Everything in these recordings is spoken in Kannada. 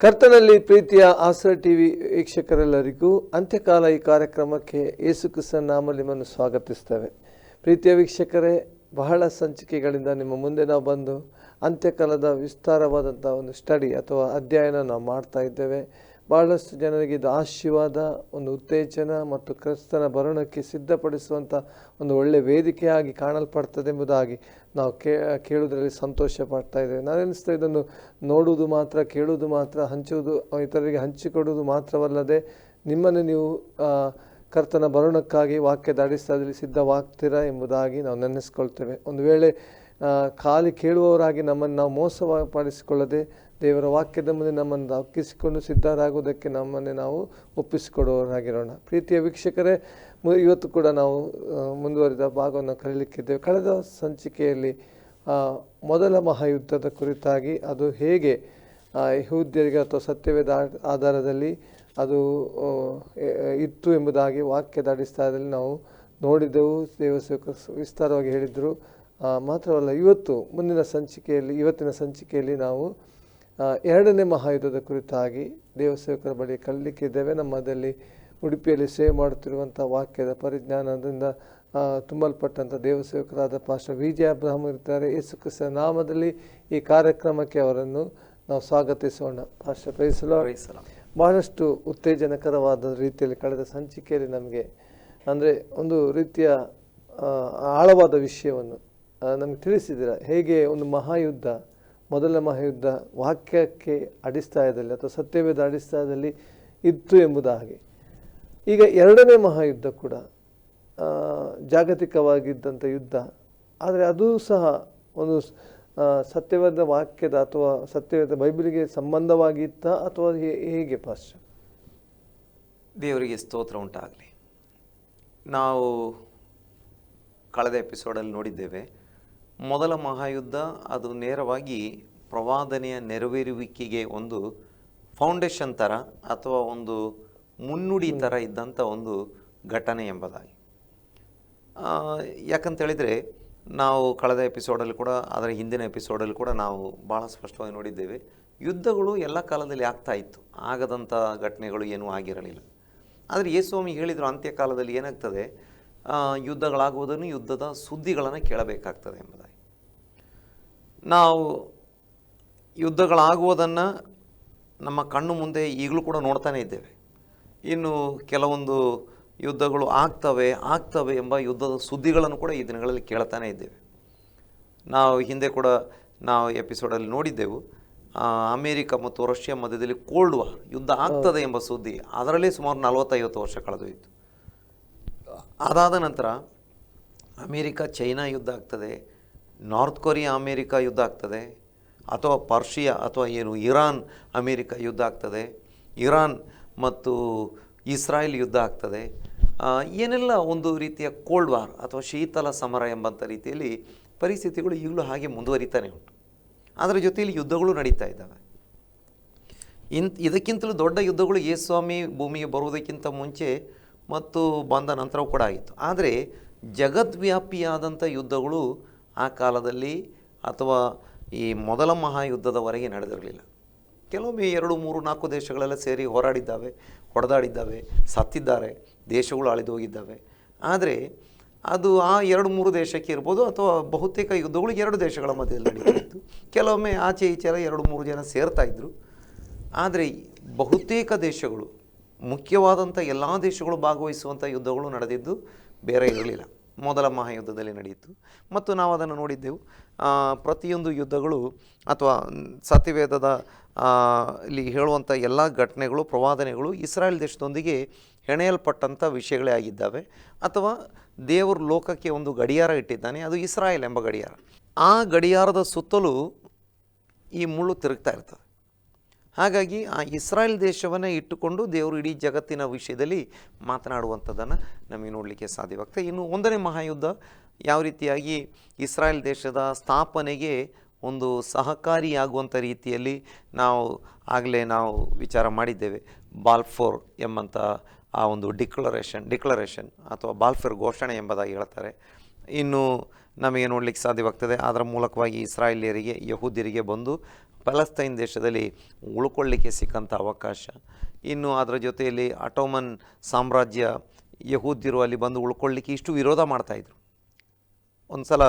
ಕರ್ತನಲ್ಲಿ ಪ್ರೀತಿಯ ಆಸರ ಟಿವಿ ವೀಕ್ಷಕರೆಲ್ಲರಿಗೂ ಅಂತ್ಯಕಾಲ ಈ ಕಾರ್ಯಕ್ರಮಕ್ಕೆ ಯೇಸು ಕ್ರಿಸ್ತನ್ ನಿಮ್ಮನ್ನು ಸ್ವಾಗತಿಸ್ತೇವೆ. ಪ್ರೀತಿಯ ವೀಕ್ಷಕರೇ, ಬಹಳ ಸಂಚಿಕೆಗಳಿಂದ ನಿಮ್ಮ ಮುಂದೆ ನಾವು ಬಂದು ಅಂತ್ಯಕಾಲದ ವಿಸ್ತಾರವಾದಂಥ ಒಂದು ಸ್ಟಡಿ ಅಥವಾ ಅಧ್ಯಯನ ನಾವು ಮಾಡ್ತಾ ಇದ್ದೇವೆ. ಬಹಳಷ್ಟು ಜನರಿಗೆ ಇದು ಆಶೀರ್ವಾದ, ಒಂದು ಉತ್ತೇಜನ ಮತ್ತು ಕ್ರಿಸ್ತನ ಭರಣಕ್ಕೆ ಸಿದ್ಧಪಡಿಸುವಂಥ ಒಂದು ಒಳ್ಳೆಯ ವೇದಿಕೆಯಾಗಿ ಕಾಣಲ್ಪಡ್ತದೆ ಎಂಬುದಾಗಿ ನಾವು ಕೇ, ಕೇಳುವುದರಲ್ಲಿ ಸಂತೋಷ ಪಡ್ತಾ ಇದ್ದೇವೆ. ನಾನೆನಿಸ್ತಾ ಇದನ್ನು ನೋಡುವುದು ಮಾತ್ರ, ಕೇಳುವುದು ಮಾತ್ರ, ಹಂಚುವುದು, ಇತರರಿಗೆ ಹಂಚಿಕೊಡುವುದು ಮಾತ್ರವಲ್ಲದೆ ನಿಮ್ಮನ್ನು ನೀವು ಕರ್ತನ ಬರುಣಕ್ಕಾಗಿ ವಾಕ್ಯದ ಅಡಿಸ್ತಾದಲ್ಲಿ ಸಿದ್ಧವಾಗ್ತೀರಾ ಎಂಬುದಾಗಿ ನಾವು ನೆನೆಸ್ಕೊಳ್ತೇವೆ. ಒಂದು ವೇಳೆ ಖಾಲಿ ಕೇಳುವವರಾಗಿ ನಮ್ಮನ್ನು ನಾವು ಮೋಸಪಡಿಸಿಕೊಳ್ಳದೆ ದೇವರ ವಾಕ್ಯದ ಮುಂದೆ ನಮ್ಮನ್ನು ಅಕ್ಕಿಸಿಕೊಂಡು ಸಿದ್ಧರಾಗುವುದಕ್ಕೆ ನಮ್ಮನ್ನೇ ನಾವು ಒಪ್ಪಿಸಿಕೊಡುವವರಾಗಿರೋಣ. ಪ್ರೀತಿಯ ವೀಕ್ಷಕರೇ ಇವತ್ತು ಕೂಡ ನಾವು ಮುಂದುವರಿದ ಭಾಗವನ್ನು ಕಲಿಯಲಿಕ್ಕಿದ್ದೇವೆ ಕಳೆದ ಸಂಚಿಕೆಯಲ್ಲಿ ಮೊದಲ ಮಹಾಯುದ್ಧದ ಕುರಿತಾಗಿ ಅದು ಹೇಗೆ ಯಹೂದ್ಯರಿಗೆ ಅಥವಾ ಸತ್ಯವೇದ ಆಧಾರದಲ್ಲಿ ಅದು ಇತ್ತು ಎಂಬುದಾಗಿ ವಾಕ್ಯದ ಅಡಿಸ್ತಾರದಲ್ಲಿ ನಾವು ನೋಡಿದೆವು ದೇವಸೇವಕ ವಿಸ್ತಾರವಾಗಿ ಹೇಳಿದರು. ಮಾತ್ರವಲ್ಲ ಇವತ್ತು ಮುಂದಿನ ಸಂಚಿಕೆಯಲ್ಲಿ ಇವತ್ತಿನ ಸಂಚಿಕೆಯಲ್ಲಿ ನಾವು ಎರಡನೇ ಮಹಾಯುದ್ಧದ ಕುರಿತಾಗಿ ದೇವಸೇವಕರ ಬಳಿ ಕಲಿಲಿಕ್ಕಿದ್ದೇವೆ ನಮ್ಮದಲ್ಲಿ ಉಡುಪಿಯಲ್ಲಿ ಸೇವೆ ಮಾಡುತ್ತಿರುವಂಥ ವಾಕ್ಯದ ಪರಿಜ್ಞಾನದಿಂದ ತುಂಬಲ್ಪಟ್ಟಂಥ ದೇವಸೇವಕರಾದ ಪಾಸ್ಟರ್ ವಿ ಜೆ ಅಬ್ರಹಂ ಇರ್ತಾರೆ. ಯೇಸು ಕ್ರಿಸ್ತ ನಾಮದಲ್ಲಿ ಈ ಕಾರ್ಯಕ್ರಮಕ್ಕೆ ಅವರನ್ನು ನಾವು ಸ್ವಾಗತಿಸೋಣ. ಪಾಸ್ಟರ್ ಪ್ರೈಸಲ ಬಹಳಷ್ಟು ಉತ್ತೇಜನಕರವಾದ ರೀತಿಯಲ್ಲಿ ಕಳೆದ ಸಂಚಿಕೆಯಲ್ಲಿ ನಮಗೆ ಅಂದರೆ ಒಂದು ರೀತಿಯ ಆಳವಾದ ವಿಷಯವನ್ನು ನಮಗೆ ತಿಳಿಸಿದ್ದೀರ? ಹೇಗೆ ಒಂದು ಮಹಾಯುದ್ಧ, ಮೊದಲ ಮಹಾಯುದ್ಧ ವಾಕ್ಯಕ್ಕೆ ಅಡಿಸ್ತಾಯದಲ್ಲಿ ಅಥವಾ ಸತ್ಯವೇದ ಅಡಿಸ್ತಾಯದಲ್ಲಿ ಇತ್ತು ಎಂಬುದಾಗಿ. ಈಗ ಎರಡನೇ ಮಹಾಯುದ್ಧ ಕೂಡ ಜಾಗತಿಕವಾಗಿದ್ದಂಥ ಯುದ್ಧ. ಆದರೆ ಅದು ಸಹ ಒಂದು ಸತ್ಯವಾದ ವಾಕ್ಯದ ಅಥವಾ ಸತ್ಯವಾದ ಬೈಬಲಿಗೆ ಸಂಬಂಧವಾಗಿತ್ತ ಅಥವಾ ಹೇಗೆ ಪಾಶ್ಚ ದೇವರಿಗೆ ಸ್ತೋತ್ರ ಉಂಟಾಗಲಿ. ನಾವು ಕಳೆದ ಎಪಿಸೋಡಲ್ಲಿ ನೋಡಿದ್ದೇವೆ ಮೊದಲ ಮಹಾಯುದ್ಧ, ಅದು ನೇರವಾಗಿ ಪ್ರವಾದನೆಯ ನೆರವೇರುವಿಕೆಗೆ ಒಂದು ಫೌಂಡೇಶನ್ ಥರ ಅಥವಾ ಒಂದು ಮುನ್ನುಡಿ ಥರ ಇದ್ದಂಥ ಒಂದು ಘಟನೆ ಎಂಬುದಾಗಿ. ಯಾಕಂತೇಳಿದರೆ ನಾವು ಕಳೆದ ಎಪಿಸೋಡಲ್ಲಿ ಕೂಡ, ಅದರ ಹಿಂದಿನ ಎಪಿಸೋಡಲ್ಲಿ ಕೂಡ ನಾವು ಭಾಳ ಸ್ಪಷ್ಟವಾಗಿ ನೋಡಿದ್ದೇವೆ. ಯುದ್ಧಗಳು ಎಲ್ಲ ಕಾಲದಲ್ಲಿ ಆಗ್ತಾ ಇತ್ತು. ಆಗದಂಥ ಘಟನೆಗಳು ಏನೂ ಆಗಿರಲಿಲ್ಲ. ಆದರೆ ಯೇಸ್ವಾಮಿ ಹೇಳಿದರು ಅಂತ್ಯಕಾಲದಲ್ಲಿ ಏನಾಗ್ತದೆ? ಯುದ್ಧಗಳಾಗುವುದನ್ನು ಯುದ್ಧದ ಸುದ್ದಿಗಳನ್ನು ಕೇಳಬೇಕಾಗ್ತದೆ ಎಂಬುದಾಗಿ. ನಾವು ಯುದ್ಧಗಳಾಗುವುದನ್ನು ನಮ್ಮ ಕಣ್ಣು ಮುಂದೆ ಈಗಲೂ ಕೂಡ ನೋಡ್ತಾನೇ ಇದ್ದೇವೆ. ಇನ್ನು ಕೆಲವೊಂದು ಯುದ್ಧಗಳು ಆಗ್ತವೆ ಆಗ್ತವೆ ಎಂಬ ಯುದ್ಧದ ಸುದ್ದಿಗಳನ್ನು ಕೂಡ ಈ ದಿನಗಳಲ್ಲಿ ಕೇಳ್ತಾನೇ ಇದ್ದೇವೆ. ನಾವು ಹಿಂದೆ ಕೂಡ ನಾವು ಎಪಿಸೋಡಲ್ಲಿ ನೋಡಿದ್ದೆವು. ಅಮೇರಿಕ ಮತ್ತು ರಷ್ಯಾ ಮಧ್ಯದಲ್ಲಿ ಕೋಲ್ಡ್ ವಾರ್ ಯುದ್ಧ ಆಗ್ತದೆ ಎಂಬ ಸುದ್ದಿ ಅದರಲ್ಲೇ ಸುಮಾರು ನಲವತ್ತೈವತ್ತು ವರ್ಷ ಕಳೆದೋಯಿತು. ಅದಾದ ನಂತರ ಅಮೇರಿಕ ಚೈನಾ ಯುದ್ಧ ಆಗ್ತದೆ, ನಾರ್ತ್ ಕೊರಿಯಾ ಅಮೇರಿಕ ಯುದ್ಧ ಆಗ್ತದೆ, ಅಥವಾ ಪರ್ಷಿಯಾ ಅಥವಾ ಏನು ಇರಾನ್ ಅಮೇರಿಕ ಯುದ್ಧ ಆಗ್ತದೆ, ಇರಾನ್ ಮತ್ತು ಇಸ್ರಾಯೇಲ್ ಯುದ್ಧ ಆಗ್ತದೆ. ಏನೆಲ್ಲ ಒಂದು ರೀತಿಯ ಕೋಲ್ಡ್ ವಾರ್ ಅಥವಾ ಶೀತಲ ಸಮರ ಎಂಬಂಥ ರೀತಿಯಲ್ಲಿ ಪರಿಸ್ಥಿತಿಗಳು ಈಗಲೂ ಹಾಗೆ ಮುಂದುವರಿತಾನೆ ಉಂಟು. ಅದರ ಜೊತೆಯಲ್ಲಿ ಯುದ್ಧಗಳು ನಡೀತಾ ಇದ್ದಾವೆ. ಇನ್ ಇದಕ್ಕಿಂತಲೂ ದೊಡ್ಡ ಯುದ್ಧಗಳು ಯೇಸ್ವಾಮಿ ಭೂಮಿಗೆ ಬರುವುದಕ್ಕಿಂತ ಮುಂಚೆ ಮತ್ತು ಬಂದ ನಂತರವೂ ಕೂಡ ಆಗಿತ್ತು. ಆದರೆ ಜಗದ್ವ್ಯಾಪಿಯಾದಂಥ ಯುದ್ಧಗಳು ಆ ಕಾಲದಲ್ಲಿ ಅಥವಾ ಈ ಮೊದಲ ಮಹಾಯುದ್ಧದವರೆಗೆ ನಡೆದಿರಲಿಲ್ಲ. ಕೆಲವೊಮ್ಮೆ ಎರಡು, ಮೂರು, ನಾಲ್ಕು ದೇಶಗಳೆಲ್ಲ ಸೇರಿ ಹೋರಾಡಿದ್ದಾವೆ, ಹೊಡೆದಾಡಿದ್ದಾವೆ, ಸತ್ತಿದ್ದಾರೆ, ದೇಶಗಳು ಅಳಿದು ಹೋಗಿದ್ದಾವೆ. ಆದರೆ ಅದು ಆ ಎರಡು, ಮೂರು ದೇಶಕ್ಕೆ ಇರ್ಬೋದು ಅಥವಾ ಬಹುತೇಕ ಯುದ್ಧಗಳು ಎರಡು ದೇಶಗಳ ಮಧ್ಯದಲ್ಲಿ ನಡೆಯುತ್ತಿತ್ತು. ಕೆಲವೊಮ್ಮೆ ಆಚೆ, ಈಚೆ ಎರಡು, ಮೂರು ಜನ ಸೇರ್ತಾ ಇದ್ದರು ಆದರೆ ಬಹುತೇಕ ದೇಶಗಳು ಮುಖ್ಯವಾದಂಥ ಎಲ್ಲ ದೇಶಗಳು ಭಾಗವಹಿಸುವಂಥ ಯುದ್ಧಗಳು ನಡೆದಿದ್ದು ಬೇರೆ ಇರಲಿಲ್ಲ. ಮೊದಲ ಮಹಾಯುದ್ಧದಲ್ಲಿ ನಡೆಯಿತು. ಮತ್ತು ನಾವು ಅದನ್ನು ನೋಡಿದ್ದೆವು. ಪ್ರತಿಯೊಂದು ಯುದ್ಧಗಳು ಅಥವಾ ಸತ್ಯವೇದದ ಇಲ್ಲಿ ಹೇಳುವಂಥ ಎಲ್ಲ ಘಟನೆಗಳು, ಪ್ರವಾದನೆಗಳು ಇಸ್ರಾಯೇಲ್ ದೇಶದೊಂದಿಗೆ ಹೆಣೆಯಲ್ಪಟ್ಟಂಥ ವಿಷಯಗಳೇ ಆಗಿದ್ದಾವೆ. ಅಥವಾ ದೇವರ ಲೋಕಕ್ಕೆ ಒಂದು ಗಡಿಯಾರ ಇಟ್ಟಿದ್ದಾನೆ. ಅದು ಇಸ್ರಾಯೇಲ್ ಎಂಬ ಗಡಿಯಾರ. ಆ ಗಡಿಯಾರದ ಸುತ್ತಲೂ ಈ ಮುಳ್ಳು ತಿರುಗ್ತಾ ಇರ್ತದೆ. ಹಾಗಾಗಿ ಆ ಇಸ್ರಾಯೇಲ್ ದೇಶವನ್ನೇ ಇಟ್ಟುಕೊಂಡು ದೇವರು ಇಡೀ ಜಗತ್ತಿನ ವಿಷಯದಲ್ಲಿ ಮಾತನಾಡುವಂಥದ್ದನ್ನು ನಮಗೆ ನೋಡಲಿಕ್ಕೆ ಸಾಧ್ಯವಾಗ್ತದೆ ಇನ್ನು ಒಂದನೇ ಮಹಾಯುದ್ಧ ಯಾವ ರೀತಿಯಾಗಿ ಇಸ್ರಾಯೇಲ್ ದೇಶದ ಸ್ಥಾಪನೆಗೆ ಒಂದು ಸಹಕಾರಿಯಾಗುವಂಥ ರೀತಿಯಲ್ಲಿ ನಾವು ಆಗಲೇ ನಾವು ವಿಚಾರ ಮಾಡಿದ್ದೇವೆ. ಬಾಲ್ಫೋರ್ ಎಂಬಂಥ ಆ ಒಂದು ಡಿಕ್ಲರೇಷನ್ ಡಿಕ್ಲರೇಷನ್ ಅಥವಾ ಬಾಲ್ಫೋರ್ ಘೋಷಣೆ ಎಂಬುದಾಗಿ ಹೇಳ್ತಾರೆ. ಇನ್ನು ನಮಗೆ ನೋಡಲಿಕ್ಕೆ ಸಾಧ್ಯವಾಗ್ತದೆ. ಅದರ ಮೂಲಕವಾಗಿ ಇಸ್ರಾಯೇಲಿಯರಿಗೆ, ಯಹೂದಿಯರಿಗೆ ಬಂದು ಪ್ಯಾಲೆಸ್ತೈನ್ ದೇಶದಲ್ಲಿ ಉಳ್ಕೊಳ್ಳಿಕ್ಕೆ ಸಿಕ್ಕಂಥ ಅವಕಾಶ. ಇನ್ನು ಅದರ ಜೊತೆಯಲ್ಲಿ ಅಟೋಮನ್ ಸಾಮ್ರಾಜ್ಯ ಯಹೂದ್ಯರು ಅಲ್ಲಿ ಬಂದು ಉಳ್ಕೊಳ್ಳಿಕ್ಕೆ ಇಷ್ಟು ವಿರೋಧ ಮಾಡ್ತಾಯಿದ್ರು ಒಂದು ಸಲ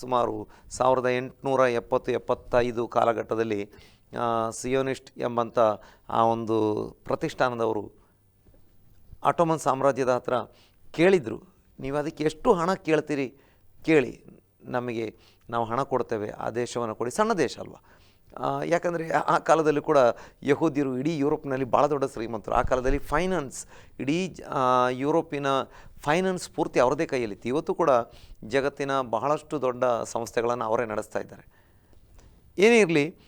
ಸುಮಾರು ಸಾವಿರದ ಎಂಟುನೂರ ಎಪ್ಪತ್ತು, ಎಪ್ಪತ್ತೈದು ಕಾಲಘಟ್ಟದಲ್ಲಿ ಸಿಯೋನಿಸ್ಟ್ ಎಂಬಂಥ ಆ ಒಂದು ಪ್ರತಿಷ್ಠಾನದವರು ಆಟೋಮನ್ ಸಾಮ್ರಾಜ್ಯದ ಹತ್ರ ಕೇಳಿದರು. ನೀವು ಅದಕ್ಕೆ ಎಷ್ಟು ಹಣ ಕೇಳ್ತೀರಿ? ಕೇಳಿ ನಮಗೆ ನಾವು ಹಣ ಕೊಡ್ತೇವೆ, ಆ ದೇಶವನ್ನು ಕೊಡಿ. ಸಣ್ಣ ದೇಶ ಅಲ್ವಾ? ಯಾಕಂದರೆ ಆ- ಕಾಲದಲ್ಲಿ ಕೂಡ ಯಹೂದಿಯರು ಇಡೀ ಯುರೋಪ್ನಲ್ಲಿ ಭಾಳ ದೊಡ್ಡ ಶ್ರೀಮಂತರು. ಆ ಕಾಲದಲ್ಲಿ ಫೈನಾನ್ಸ್ ಇಡೀ ಯುರೋಪಿನ ಫೈನಾನ್ಸ್ ಪೂರ್ತಿ ಅವ್ರದೇ ಕೈಯಲ್ಲಿತ್ತು. ಇವತ್ತು ಕೂಡ ಜಗತ್ತಿನ ಬಹಳಷ್ಟು ದೊಡ್ಡ ಸಂಸ್ಥೆಗಳನ್ನು ಅವರೇ ನಡೆಸ್ತಾ ಇದ್ದಾರೆ. ಏನೇ ಇರಲಿ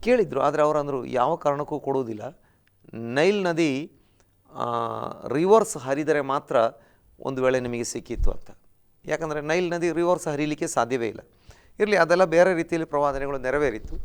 ಕೇಳಿದರು, ಆದರೆ ಅವರಂದರು ಯಾವ ಕಾರಣಕ್ಕೂ ಕೊಡುವುದಿಲ್ಲ. ನೈಲ್ ನದಿ ರಿವರ್ಸ್ ಹರಿದರೆ ಮಾತ್ರ ಒಂದು ವೇಳೆ ನಿಮಗೆ ಸಿಕ್ಕಿತ್ತು ಅಂತ. ಯಾಕಂದರೆ ನೈಲ್ ನದಿ ರಿವರ್ಸ್ ಹರಿಲಿಕ್ಕೆ ಸಾಧ್ಯವೇ ಇಲ್ಲ. ಇರಲಿ, ಅದೆಲ್ಲ ಬೇರೆ ರೀತಿಯಲ್ಲಿ ಪ್ರವಾದನೆಗಳು ನೆರವೇರಿತ್ತು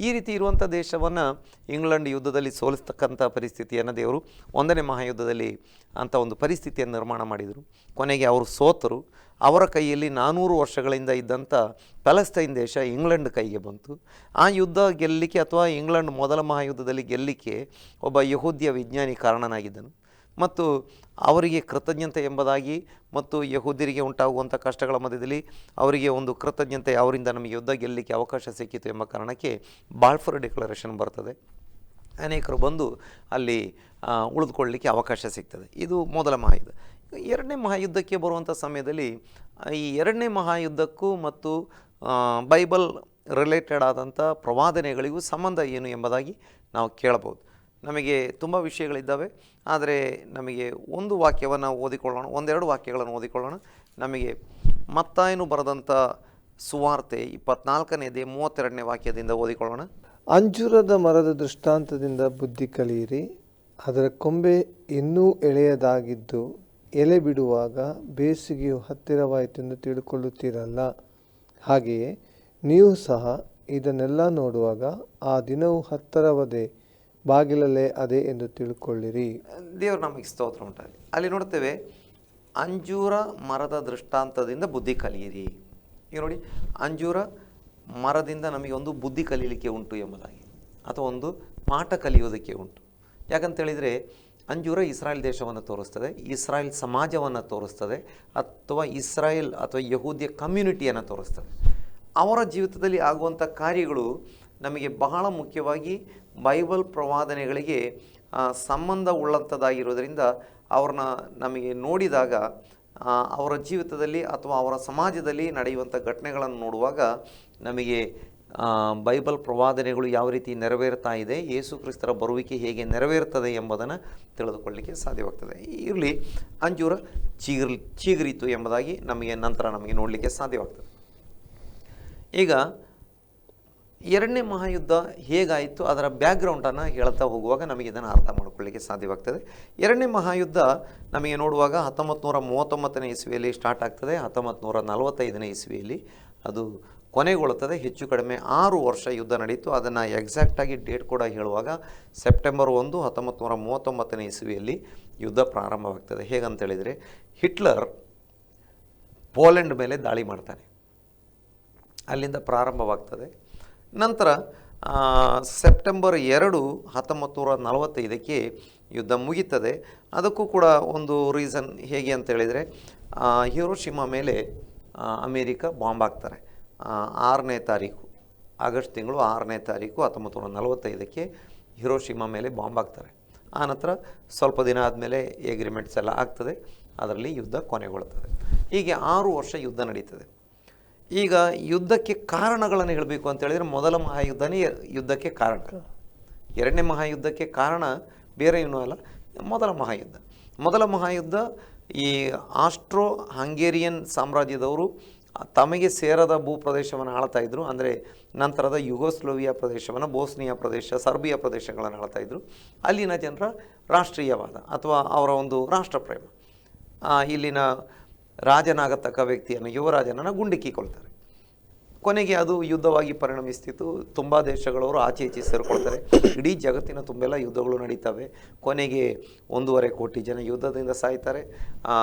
ಈ ರೀತಿ ಇರುವಂಥ ದೇಶವನ್ನು ಇಂಗ್ಲೆಂಡ್ ಯುದ್ಧದಲ್ಲಿ ಸೋಲಿಸ್ತಕ್ಕಂಥ ಪರಿಸ್ಥಿತಿಯನ್ನು ದೇವರು ಒಂದನೇ ಮಹಾಯುದ್ಧದಲ್ಲಿ ಅಂಥ ಒಂದು ಪರಿಸ್ಥಿತಿಯನ್ನು ನಿರ್ಮಾಣ ಮಾಡಿದರು. ಕೊನೆಗೆ ಅವರು ಸೋತರು. ಅವರ ಕೈಯಲ್ಲಿ ನಾನ್ನೂರು ವರ್ಷಗಳಿಂದ ಇದ್ದಂಥ ಪ್ಯಾಲೆಸ್ತೈನ್ ದೇಶ ಇಂಗ್ಲೆಂಡ್ ಕೈಗೆ ಬಂತು. ಆ ಯುದ್ಧ ಗೆಲ್ಲಲಿಕ್ಕೆ ಅಥವಾ ಇಂಗ್ಲೆಂಡ್ ಮೊದಲ ಮಹಾಯುದ್ಧದಲ್ಲಿ ಗೆಲ್ಲಲಿಕ್ಕೆ ಒಬ್ಬ ಯಹೂದ್ಯ ವಿಜ್ಞಾನಿ ಕಾರಣನಾಗಿದ್ದನು. ಮತ್ತು ಅವರಿಗೆ ಕೃತಜ್ಞತೆ ಎಂಬುದಾಗಿ ಮತ್ತು ಯಹೂದಿರಿಗೆ ಉಂಟಾಗುವಂಥ ಕಷ್ಟಗಳ ಮಧ್ಯದಲ್ಲಿ ಅವರಿಗೆ ಒಂದು ಕೃತಜ್ಞತೆ ಅವರಿಂದ ನಮಗೆ ಯುದ್ಧ ಗೆಲ್ಲಲಿಕ್ಕೆ ಅವಕಾಶ ಸಿಕ್ಕಿತು ಎಂಬ ಕಾರಣಕ್ಕೆ ಬಾಳ್ಫರ್ ಡಿಕ್ಲರೇಷನ್ ಬರ್ತದೆ. ಅನೇಕರು ಬಂದು ಅಲ್ಲಿ ಉಳಿದುಕೊಳ್ಳಲಿಕ್ಕೆ ಅವಕಾಶ ಸಿಗ್ತದೆ. ಇದು ಮೊದಲ ಮಹಾಯುದ್ಧ. ಎರಡನೇ ಮಹಾಯುದ್ಧಕ್ಕೆ ಬರುವಂಥ ಸಮಯದಲ್ಲಿ ಈ ಎರಡನೇ ಮಹಾಯುದ್ಧಕ್ಕೂ ಮತ್ತು ಬೈಬಲ್ ರಿಲೇಟೆಡ್ ಆದಂಥ ಪ್ರವಾದನೆಗಳಿಗೂ ಸಂಬಂಧ ಏನು ಎಂಬುದಾಗಿ ನಾವು ಕೇಳಬಹುದು. ನಮಗೆ ತುಂಬ ವಿಷಯಗಳಿದ್ದಾವೆ, ಆದರೆ ನಮಗೆ ಒಂದು ವಾಕ್ಯವನ್ನು ಓದಿಕೊಳ್ಳೋಣ, ಒಂದೆರಡು ವಾಕ್ಯಗಳನ್ನು ಓದಿಕೊಳ್ಳೋಣ. ನಮಗೆ ಮತ್ತಾಯನು ಬರೆದಂಥ ಸುವಾರ್ತೆ ಇಪ್ಪತ್ನಾಲ್ಕನೇದೇ ಮೂವತ್ತೆರಡನೇ ವಾಕ್ಯದಿಂದ ಓದಿಕೊಳ್ಳೋಣ. ಅಂಜೂರದ ಮರದ ದೃಷ್ಟಾಂತದಿಂದ ಬುದ್ಧಿ ಕಲಿಯಿರಿ. ಅದರ ಕೊಂಬೆ ಇನ್ನೂ ಎಳೆಯದಾಗಿದ್ದು, ಎಲೆ ಬಿಡುವಾಗ ಬೇಸಿಗೆಯು ಹತ್ತಿರವಾಯಿತೆಂದು ತಿಳ್ಕೊಳ್ಳುತ್ತೀರಲ್ಲ. ಹಾಗೆಯೇ, ನೀವು ಸಹ ಇದನ್ನೆಲ್ಲ ನೋಡುವಾಗ ಆ ದಿನವು ಹತ್ತರವದೆ ಬಾಗಿಲಲ್ಲೇ ಅದೇ ಎಂದು ತಿಳ್ಕೊಳ್ಳಿರಿ. ದೇವರು ನಮಗೆ ಸ್ತೋತ್ರ ಉಂಟಾಗಿ ಅಲ್ಲಿ ನೋಡ್ತೇವೆ, ಅಂಜೂರ ಮರದ ದೃಷ್ಟಾಂತದಿಂದ ಬುದ್ಧಿ ಕಲಿಯಿರಿ. ಈಗ ನೋಡಿ, ಅಂಜೂರ ಮರದಿಂದ ನಮಗೆ ಒಂದು ಬುದ್ಧಿ ಕಲಿಯಲಿಕ್ಕೆ ಉಂಟು ಎಂಬುದಾಗಿ, ಅಥವಾ ಒಂದು ಪಾಠ ಕಲಿಯೋದಕ್ಕೆ ಉಂಟು. ಯಾಕಂತೇಳಿದರೆ, ಅಂಜೂರ ಇಸ್ರಾಯೇಲ್ ದೇಶವನ್ನು ತೋರಿಸ್ತದೆ, ಇಸ್ರಾಯೇಲ್ ಸಮಾಜವನ್ನು ತೋರಿಸ್ತದೆ, ಅಥವಾ ಇಸ್ರಾಯೇಲ್ ಅಥವಾ ಯಹೂದಿಯ ಕಮ್ಯುನಿಟಿಯನ್ನು ತೋರಿಸ್ತದೆ. ಅವರ ಜೀವಿತದಲ್ಲಿ ಆಗುವಂಥ ಕಾರ್ಯಗಳು ನಮಗೆ ಬಹಳ ಮುಖ್ಯವಾಗಿ ಬೈಬಲ್ ಪ್ರವಾದನೆಗಳಿಗೆ ಸಂಬಂಧ ಉಳ್ಳಂಥದ್ದಾಗಿರೋದ್ರಿಂದ ಅವ್ರನ್ನ ನಮಗೆ ನೋಡಿದಾಗ ಅವರ ಜೀವಿತದಲ್ಲಿ ಅಥವಾ ಅವರ ಸಮಾಜದಲ್ಲಿ ನಡೆಯುವಂಥ ಘಟನೆಗಳನ್ನು ನೋಡುವಾಗ ನಮಗೆ ಬೈಬಲ್ ಪ್ರವಾದನೆಗಳು ಯಾವ ರೀತಿ ನೆರವೇರ್ತಾ ಇದೆ, ಯೇಸು ಕ್ರಿಸ್ತರ ಬರುವಿಕೆ ಹೇಗೆ ನೆರವೇರ್ತದೆ ಎಂಬುದನ್ನು ತಿಳಿದುಕೊಳ್ಳಲಿಕ್ಕೆ ಸಾಧ್ಯವಾಗ್ತದೆ. ಇರಲಿ, ಅಂಜೂರ ಚೀಗರ್ ಚೀಗರಿತು ಎಂಬುದಾಗಿ ನಮಗೆ ನಂತರ ನಮಗೆ ನೋಡಲಿಕ್ಕೆ ಸಾಧ್ಯವಾಗ್ತದೆ. ಈಗ ಎರಡನೇ ಮಹಾಯುದ್ಧ ಹೇಗಾಯಿತು? ಅದರ ಬ್ಯಾಕ್ಗ್ರೌಂಡನ್ನು ಹೇಳ್ತಾ ಹೋಗುವಾಗ ನಮಗೆ ಇದನ್ನು ಅರ್ಥ ಮಾಡ್ಕೊಳ್ಳಿಕ್ಕೆ ಸಾಧ್ಯವಾಗ್ತದೆ. ಎರಡನೇ ಮಹಾಯುದ್ಧ ನಮಗೆ ನೋಡುವಾಗ ಹತ್ತೊಂಬತ್ತು ನೂರ ಮೂವತ್ತೊಂಬತ್ತನೇ ಇಸ್ವಿಯಲ್ಲಿ ಸ್ಟಾರ್ಟ್ ಆಗ್ತದೆ. ಹತ್ತೊಂಬತ್ತು ನೂರ ನಲವತ್ತೈದನೇ ಇಸ್ವಿಯಲ್ಲಿ ಅದು ಕೊನೆಗೊಳ್ಳುತ್ತದೆ. ಹೆಚ್ಚು ಕಡಿಮೆ ಆರು ವರ್ಷ ಯುದ್ಧ ನಡೆಯಿತು ಅದನ್ನು ಎಕ್ಸಾಕ್ಟಾಗಿ ಡೇಟ್ ಕೂಡ ಹೇಳುವಾಗ ಸೆಪ್ಟೆಂಬರ್ ಒಂದು ಹತ್ತೊಂಬತ್ತು ನೂರ ಮೂವತ್ತೊಂಬತ್ತನೇ ಇಸ್ವಿಯಲ್ಲಿ ಯುದ್ಧ ಪ್ರಾರಂಭವಾಗ್ತದೆ. ಹೇಗಂತೇಳಿದರೆ ಹಿಟ್ಲರ್ ಪೋಲೆಂಡ್ ಮೇಲೆ ದಾಳಿ ಮಾಡ್ತಾನೆ. ಅಲ್ಲಿಂದ ಪ್ರಾರಂಭವಾಗ್ತದೆ. ನಂತರ ಸೆಪ್ಟೆಂಬರ್ ಎರಡು ಹತ್ತೊಂಬತ್ತು ನೂರ ನಲವತ್ತೈದಕ್ಕೆ ಯುದ್ಧ ಮುಗೀತದೆ. ಅದಕ್ಕೂ ಕೂಡ ಒಂದು ರೀಸನ್ ಹೇಗೆ ಅಂತ ಹೇಳಿದರೆ ಹಿರೋಶಿಮಾ ಮೇಲೆ ಅಮೇರಿಕ ಬಾಂಬ್ ಹಾಕ್ತಾರೆ. ಆರನೇ ತಾರೀಕು, ಆಗಸ್ಟ್ ತಿಂಗಳು ಆರನೇ ತಾರೀಕು ಹತ್ತೊಂಬತ್ತು ನೂರ ನಲವತ್ತೈದಕ್ಕೆ ಹಿರೋಶಿಮಾ ಮೇಲೆ ಬಾಂಬ್ ಹಾಕ್ತಾರೆ. ಆನಂತರ ಸ್ವಲ್ಪ ದಿನ ಆದಮೇಲೆ ಎಗ್ರಿಮೆಂಟ್ಸ್ ಎಲ್ಲ ಆಗ್ತದೆ. ಅದರಲ್ಲಿ ಯುದ್ಧ ಕೊನೆಗೊಳ್ಳುತ್ತದೆ ಹೀಗೆ ಆರು ವರ್ಷ ಯುದ್ಧ ನಡೀತದೆ. ಈಗ ಯುದ್ಧಕ್ಕೆ ಕಾರಣಗಳನ್ನು ಹೇಳಬೇಕು ಅಂತ ಹೇಳಿದರೆ ಮೊದಲ ಮಹಾಯುದ್ಧನೇ ಯುದ್ಧಕ್ಕೆ ಕಾರಣ. ಎರಡನೇ ಮಹಾಯುದ್ಧಕ್ಕೆ ಕಾರಣ ಬೇರೆ ಏನೂ ಅಲ್ಲ, ಮೊದಲ ಮಹಾಯುದ್ಧ. ಮೊದಲ ಮಹಾಯುದ್ಧ ಈ ಆಸ್ಟ್ರೋ ಹಂಗೇರಿಯನ್ ಸಾಮ್ರಾಜ್ಯದವರು ತಮಗೆ ಸೇರದ ಭೂಪ್ರದೇಶವನ್ನು ಆಳ್ತಾ ಇದ್ದರು ಅಂದರೆ ನಂತರದ ಯುಗೋಸ್ಲೋವಿಯಾ ಪ್ರದೇಶವನ್ನು, ಬೋಸ್ನಿಯಾ ಪ್ರದೇಶ, ಸರ್ಬಿಯಾ ಪ್ರದೇಶಗಳನ್ನು ಆಳ್ತಾ ಇದ್ದರು ಅಲ್ಲಿನ ಜನರ ರಾಷ್ಟ್ರೀಯವಾದ ಅಥವಾ ಅವರ ಒಂದು ರಾಷ್ಟ್ರಪ್ರೇಮ. ಇಲ್ಲಿನ ರಾಜನಾಗತಕ್ಕ ವ್ಯಕ್ತಿಯನ್ನು ಯುವರಾಜನನ್ನು ಗುಂಡಿಕ್ಕಿಕೊಳ್ತಾರೆ. ಕೊನೆಗೆ ಅದು ಯುದ್ಧವಾಗಿ ಪರಿಣಮಿಸ್ತಿತ್ತು. ತುಂಬ ದೇಶಗಳವರು ಆಚೆ ಈಚೆ ಸೇರಿಕೊಳ್ತಾರೆ. ಇಡೀ ಜಗತ್ತಿನ ತುಂಬೆಲ್ಲ ಯುದ್ಧಗಳು ನಡೀತವೆ. ಕೊನೆಗೆ ಒಂದೂವರೆ ಕೋಟಿ ಜನ ಯುದ್ಧದಿಂದ ಸಾಯ್ತಾರೆ. ಆ,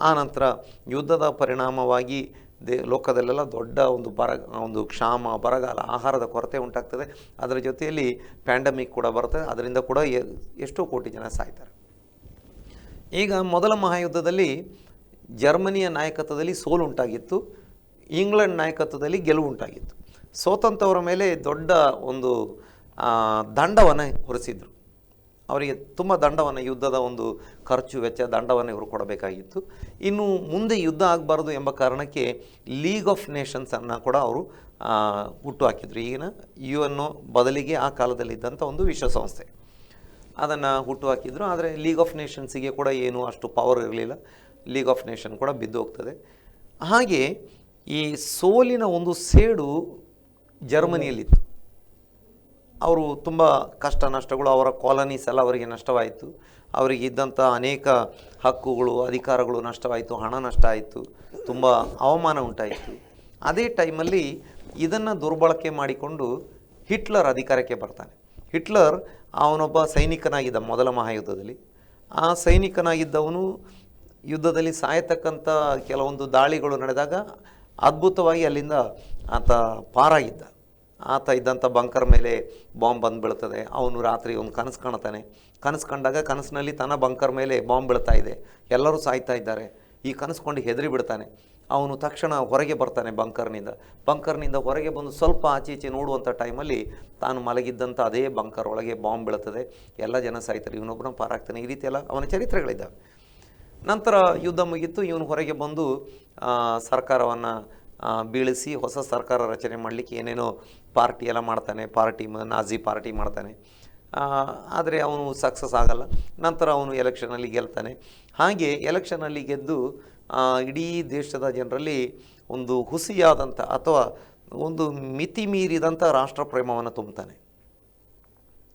ಆ ನಂತರ ಯುದ್ಧದ ಪರಿಣಾಮವಾಗಿ ದೇ ಲೋಕದಲ್ಲೆಲ್ಲ ದೊಡ್ಡ ಒಂದು ಬರ ಒಂದು ಕ್ಷಾಮ ಬರಗಾಲ ಆಹಾರದ ಕೊರತೆ ಉಂಟಾಗ್ತದೆ. ಅದರ ಜೊತೆಯಲ್ಲಿ ಪ್ಯಾಂಡಮಿಕ್ ಕೂಡ ಬರ್ತದೆ ಅದರಿಂದ ಕೂಡ ಎಷ್ಟೋ ಕೋಟಿ ಜನ ಸಾಯ್ತಾರೆ. ಈಗ ಮೊದಲ ಮಹಾಯುದ್ಧದಲ್ಲಿ ಜರ್ಮನಿಯ ನಾಯಕತ್ವದಲ್ಲಿ ಸೋಲುಂಟಾಗಿತ್ತು ಇಂಗ್ಲೆಂಡ್ ನಾಯಕತ್ವದಲ್ಲಿ ಗೆಲುವು ಉಂಟಾಗಿತ್ತು. ಮೇಲೆ ದೊಡ್ಡ ಒಂದು ದಂಡವನ್ನು ಹೊರಿಸಿದ್ರು. ಅವರಿಗೆ ತುಂಬ ದಂಡವನ್ನು, ಯುದ್ಧದ ಒಂದು ಖರ್ಚು, ವೆಚ್ಚ, ದಂಡವನ್ನು ಇವರು ಕೊಡಬೇಕಾಗಿತ್ತು. ಇನ್ನು ಮುಂದೆ ಯುದ್ಧ ಆಗಬಾರ್ದು ಎಂಬ ಕಾರಣಕ್ಕೆ ಲೀಗ್ ಆಫ್ ನೇಷನ್ಸನ್ನು ಕೂಡ ಅವರು ಹುಟ್ಟು ಹಾಕಿದ್ರು ಈಗಿನ ಯು ಎನ್ನೋ ಬದಲಿಗೆ ಆ ಕಾಲದಲ್ಲಿದ್ದಂಥ ಒಂದು ವಿಶ್ವಸಂಸ್ಥೆ. ಅದನ್ನು ಹುಟ್ಟು ಹಾಕಿದ್ರು ಆದರೆ ಲೀಗ್ ಆಫ್ ನೇಷನ್ಸಿಗೆ ಕೂಡ ಏನು ಅಷ್ಟು ಪವರ್ ಇರಲಿಲ್ಲ. ಲೀಗ್ ಆಫ್ ನೇಷನ್ ಕೂಡ ಬಿದ್ದು ಹೋಗ್ತದೆ. ಹಾಗೆ ಈ ಸೋಲಿನ ಒಂದು ಸೇಡು ಜರ್ಮನಿಯಲ್ಲಿತ್ತು. ಅವರು ತುಂಬ ಕಷ್ಟ ನಷ್ಟಗಳು, ಅವರ ಕಾಲನೀಸ್ ಎಲ್ಲ ಅವರಿಗೆ ನಷ್ಟವಾಯಿತು. ಅವರಿಗೆ ಇದ್ದಂಥ ಅನೇಕ ಹಕ್ಕುಗಳು, ಅಧಿಕಾರಗಳು ನಷ್ಟವಾಯಿತು, ಹಣ ನಷ್ಟ ಆಯಿತು, ತುಂಬ ಅವಮಾನ ಉಂಟಾಯಿತು. ಅದೇ ಟೈಮಲ್ಲಿ ಇದನ್ನು ದುರ್ಬಳಕೆ ಮಾಡಿಕೊಂಡು ಹಿಟ್ಲರ್ ಅಧಿಕಾರಕ್ಕೆ ಬರ್ತಾನೆ. ಹಿಟ್ಲರ್ ಅವನೊಬ್ಬ ಸೈನಿಕನಾಗಿದ್ದ ಮೊದಲ ಮಹಾಯುದ್ಧದಲ್ಲಿ. ಆ ಸೈನಿಕನಾಗಿದ್ದವನು ಯುದ್ಧದಲ್ಲಿ ಸಾಯತಕ್ಕಂಥ ಕೆಲವೊಂದು ದಾಳಿಗಳು ನಡೆದಾಗ ಅದ್ಭುತವಾಗಿ ಅಲ್ಲಿಂದ ಆತ ಪಾರಾಗಿದ್ದ. ಆತ ಇದ್ದಂಥ ಬಂಕರ್ ಮೇಲೆ ಬಾಂಬ್ ಬಂದು ಬೀಳ್ತದೆ. ಅವನು ರಾತ್ರಿ ಒಂದು ಕನಸು ಕಾಣ್ತಾನೆ. ಕನಸು ಕಂಡಾಗ ಕನಸಿನಲ್ಲಿ ತನ್ನ ಬಂಕರ್ ಮೇಲೆ ಬಾಂಬ್ ಬೀಳ್ತಾ ಇದೆ. ಎಲ್ಲರೂ ಸಾಯ್ತಾ ಇದ್ದಾರೆ. ಈ ಕನಸ್ಕೊಂಡು ಹೆದರಿ ಬಿಡ್ತಾನೆ. ಅವನು ತಕ್ಷಣ ಹೊರಗೆ ಬರ್ತಾನೆ ಬಂಕರ್ನಿಂದ. ಬಂಕರ್ನಿಂದ ಹೊರಗೆ ಬಂದು ಸ್ವಲ್ಪ ಆಚೆ ಈಚೆ ನೋಡುವಂಥ ಟೈಮಲ್ಲಿ ತಾನು ಮಲಗಿದ್ದಂಥ ಅದೇ ಬಂಕರ್ ಒಳಗೆ ಬಾಂಬ್ ಬೀಳ್ತದೆ. ಎಲ್ಲ ಜನ ಸಾಯ್ತಾರೆ. ಇವನೊಬ್ಬನ ಪಾರಾಗ್ತಾನೆ. ಈ ರೀತಿಯೆಲ್ಲ ಅವನ ಚರಿತ್ರೆಗಳಿದ್ದಾವೆ. ನಂತರ ಯುದ್ಧ ಮುಗಿತು, ಇವನು ಹೊರಗೆ ಬಂದು ಸರ್ಕಾರವನ್ನು ಬೀಳಿಸಿ ಹೊಸ ಸರ್ಕಾರ ರಚನೆ ಮಾಡಲಿಕ್ಕೆ ಏನೇನೋ ಪಾರ್ಟಿ ಎಲ್ಲ ಮಾಡ್ತಾನೆ, ಪಾರ್ಟಿ ನಾಜಿ ಪಾರ್ಟಿ ಮಾಡ್ತಾನೆ. ಆದರೆ ಅವನು ಸಕ್ಸಸ್ ಆಗಲ್ಲ. ನಂತರ ಅವನು ಎಲೆಕ್ಷನಲ್ಲಿ ಗೆಲ್ತಾನೆ. ಹಾಗೆ ಎಲೆಕ್ಷನಲ್ಲಿ ಗೆದ್ದು ಇಡೀ ದೇಶದ ಜನರಲ್ಲಿ ಒಂದು ಹುಸಿಯಾದಂಥ ಅಥವಾ ಒಂದು ಮಿತಿ ಮೀರಿದಂಥ ರಾಷ್ಟ್ರಪ್ರೇಮವನ್ನು ತುಂಬುತ್ತಾನೆ.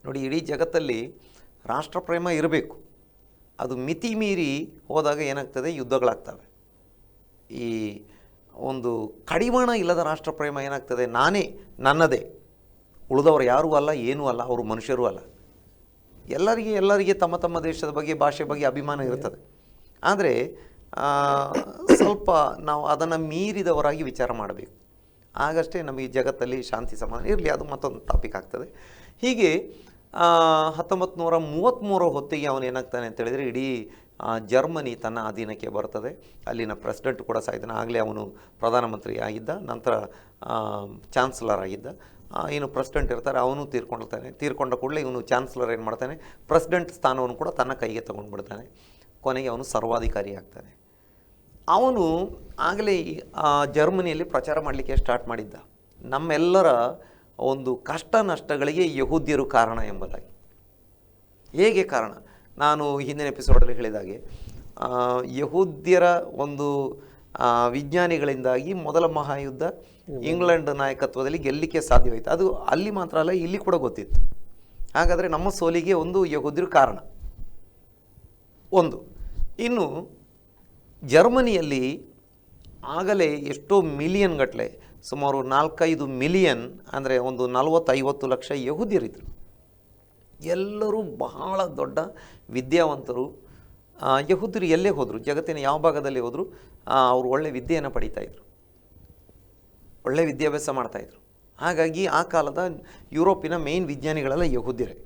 ನೋಡಿ, ಇಡೀ ಜಗತ್ತಲ್ಲಿ ರಾಷ್ಟ್ರಪ್ರೇಮ ಇರಬೇಕು. ಅದು ಮಿತಿ ಮೀರಿ ಹೋದಾಗ ಏನಾಗ್ತದೆ? ಯುದ್ಧಗಳಾಗ್ತವೆ. ಈ ಒಂದು ಕಡಿವಾಣ ಇಲ್ಲದ ರಾಷ್ಟ್ರಪ್ರೇಮ ಏನಾಗ್ತದೆ? ನಾನೇ, ನನ್ನದೇ. ಉಳಿದವರು ಯಾರೂ ಅಲ್ಲ, ಏನೂ ಅಲ್ಲ, ಅವರು ಮನುಷ್ಯರೂ ಅಲ್ಲ. ಎಲ್ಲರಿಗೆ ಎಲ್ಲರಿಗೆ ತಮ್ಮ ತಮ್ಮ ದೇಶದ ಬಗ್ಗೆ, ಭಾಷೆ ಬಗ್ಗೆ ಅಭಿಮಾನ ಇರ್ತದೆ. ಆದರೆ ಸ್ವಲ್ಪ ನಾವು ಅದನ್ನು ಮೀರಿದವರಾಗಿ ವಿಚಾರ ಮಾಡಬೇಕು. ಆಗಷ್ಟೇ ನಮಗೆ ಜಗತ್ತಲ್ಲಿ ಶಾಂತಿ ಸಮಾಧಾನ ಇರಲಿ, ಅದು ಮತ್ತೊಂದು ಟಾಪಿಕ್ ಆಗ್ತದೆ. ಹೀಗೆ ಹತ್ತೊಂಬತ್ತು ನೂರ ಮೂವತ್ತ್ಮೂರ ಹೊತ್ತಿಗೆ ಅವನು ಏನಾಗ್ತಾನೆ ಅಂತ ಹೇಳಿದರೆ ಇಡೀ ಜರ್ಮನಿ ತನ್ನ ಅಧೀನಕ್ಕೆ ಬರ್ತದೆ. ಅಲ್ಲಿನ ಪ್ರೆಸಿಡೆಂಟ್ ಕೂಡ ಸಾಯ್ತಾನೆ. ಆಗಲೇ ಅವನು ಪ್ರಧಾನಮಂತ್ರಿ ಆಗಿದ್ದ. ನಂತರ ಚಾನ್ಸಲರ್ ಆಗಿದ್ದ. ಏನು ಪ್ರೆಸಿಡೆಂಟ್ ಇರ್ತಾರೆ. ಅವನು ತೀರ್ಕೊಂಡಿರ್ತಾನೆ. ತೀರ್ಕೊಂಡ ಕೂಡಲೇ ಇವನು ಚಾನ್ಸಲರ್ ಏನು ಮಾಡ್ತಾನೆ? ಪ್ರೆಸಿಡೆಂಟ್ ಸ್ಥಾನವನ್ನು ಕೂಡ ತನ್ನ ಕೈಗೆ ತಗೊಂಡ್ಬಿಡ್ತಾನೆ ಕೊನೆಗೆ ಅವನು ಸರ್ವಾಧಿಕಾರಿ ಆಗ್ತಾನೆ. ಅವನು ಆಗಲೇ ಜರ್ಮನಿಯಲ್ಲಿ ಪ್ರಚಾರ ಮಾಡಲಿಕ್ಕೆ ಸ್ಟಾರ್ಟ್ ಮಾಡಿದ್ದ. ನಮ್ಮೆಲ್ಲರ ಒಂದು ಕಷ್ಟ ನಷ್ಟಗಳಿಗೆ ಯಹೂದ್ಯರು ಕಾರಣ ಎಂಬುದಾಗಿ. ಹೇಗೆ ಕಾರಣ? ನಾನು ಹಿಂದಿನ ಎಪಿಸೋಡಲ್ಲಿ ಹೇಳಿದಾಗೆ ಯಹೂದ್ಯರ ಒಂದು ವಿಜ್ಞಾನಿಗಳಿಂದಾಗಿ ಮೊದಲ ಮಹಾಯುದ್ಧ ಇಂಗ್ಲೆಂಡ್ ನಾಯಕತ್ವದಲ್ಲಿ ಗೆಲ್ಲಲಿಕ್ಕೆ ಸಾಧ್ಯವಾಯಿತು. ಅದು ಅಲ್ಲಿ ಮಾತ್ರ ಅಲ್ಲ, ಇಲ್ಲಿ ಕೂಡ ಗೊತ್ತಿತ್ತು. ಹಾಗಾದರೆ ನಮ್ಮ ಸೋಲಿಗೆ ಒಂದು ಯಹೂದ್ಯರು ಕಾರಣ. ಒಂದು. ಇನ್ನು ಜರ್ಮನಿಯಲ್ಲಿ ಆಗಲೇ ಎಷ್ಟೋ ಮಿಲಿಯನ್ ಗಟ್ಟಲೆ ಸುಮಾರು ನಾಲ್ಕೈದು ಮಿಲಿಯನ್ ಅಂದರೆ ಒಂದು ನಲವತ್ತೈವತ್ತು ಲಕ್ಷ ಯಹುದಿಯರಿದ್ದರು ಎಲ್ಲರೂ ಬಹಳ ದೊಡ್ಡ ವಿದ್ಯಾವಂತರು. ಆ, ಯಹೂದ್ಯರು ಎಲ್ಲೇ ಹೋದರು? ಜಗತ್ತಿನ ಯಾವ ಭಾಗದಲ್ಲಿ ಹೋದರು? ಅವರು ಒಳ್ಳೆ ವಿದ್ಯೆಯನ್ನು ಪಡೀತಾ ಇದ್ದರು ಒಳ್ಳೆ ವಿದ್ಯಾಭ್ಯಾಸ ಮಾಡ್ತಾಯಿದ್ರು ಹಾಗಾಗಿ ಆ ಕಾಲದ ಯುರೋಪಿನ ಮೇನ್ ವಿಜ್ಞಾನಿಗಳೆಲ್ಲ ಯಹೂದ್ಯರೇ.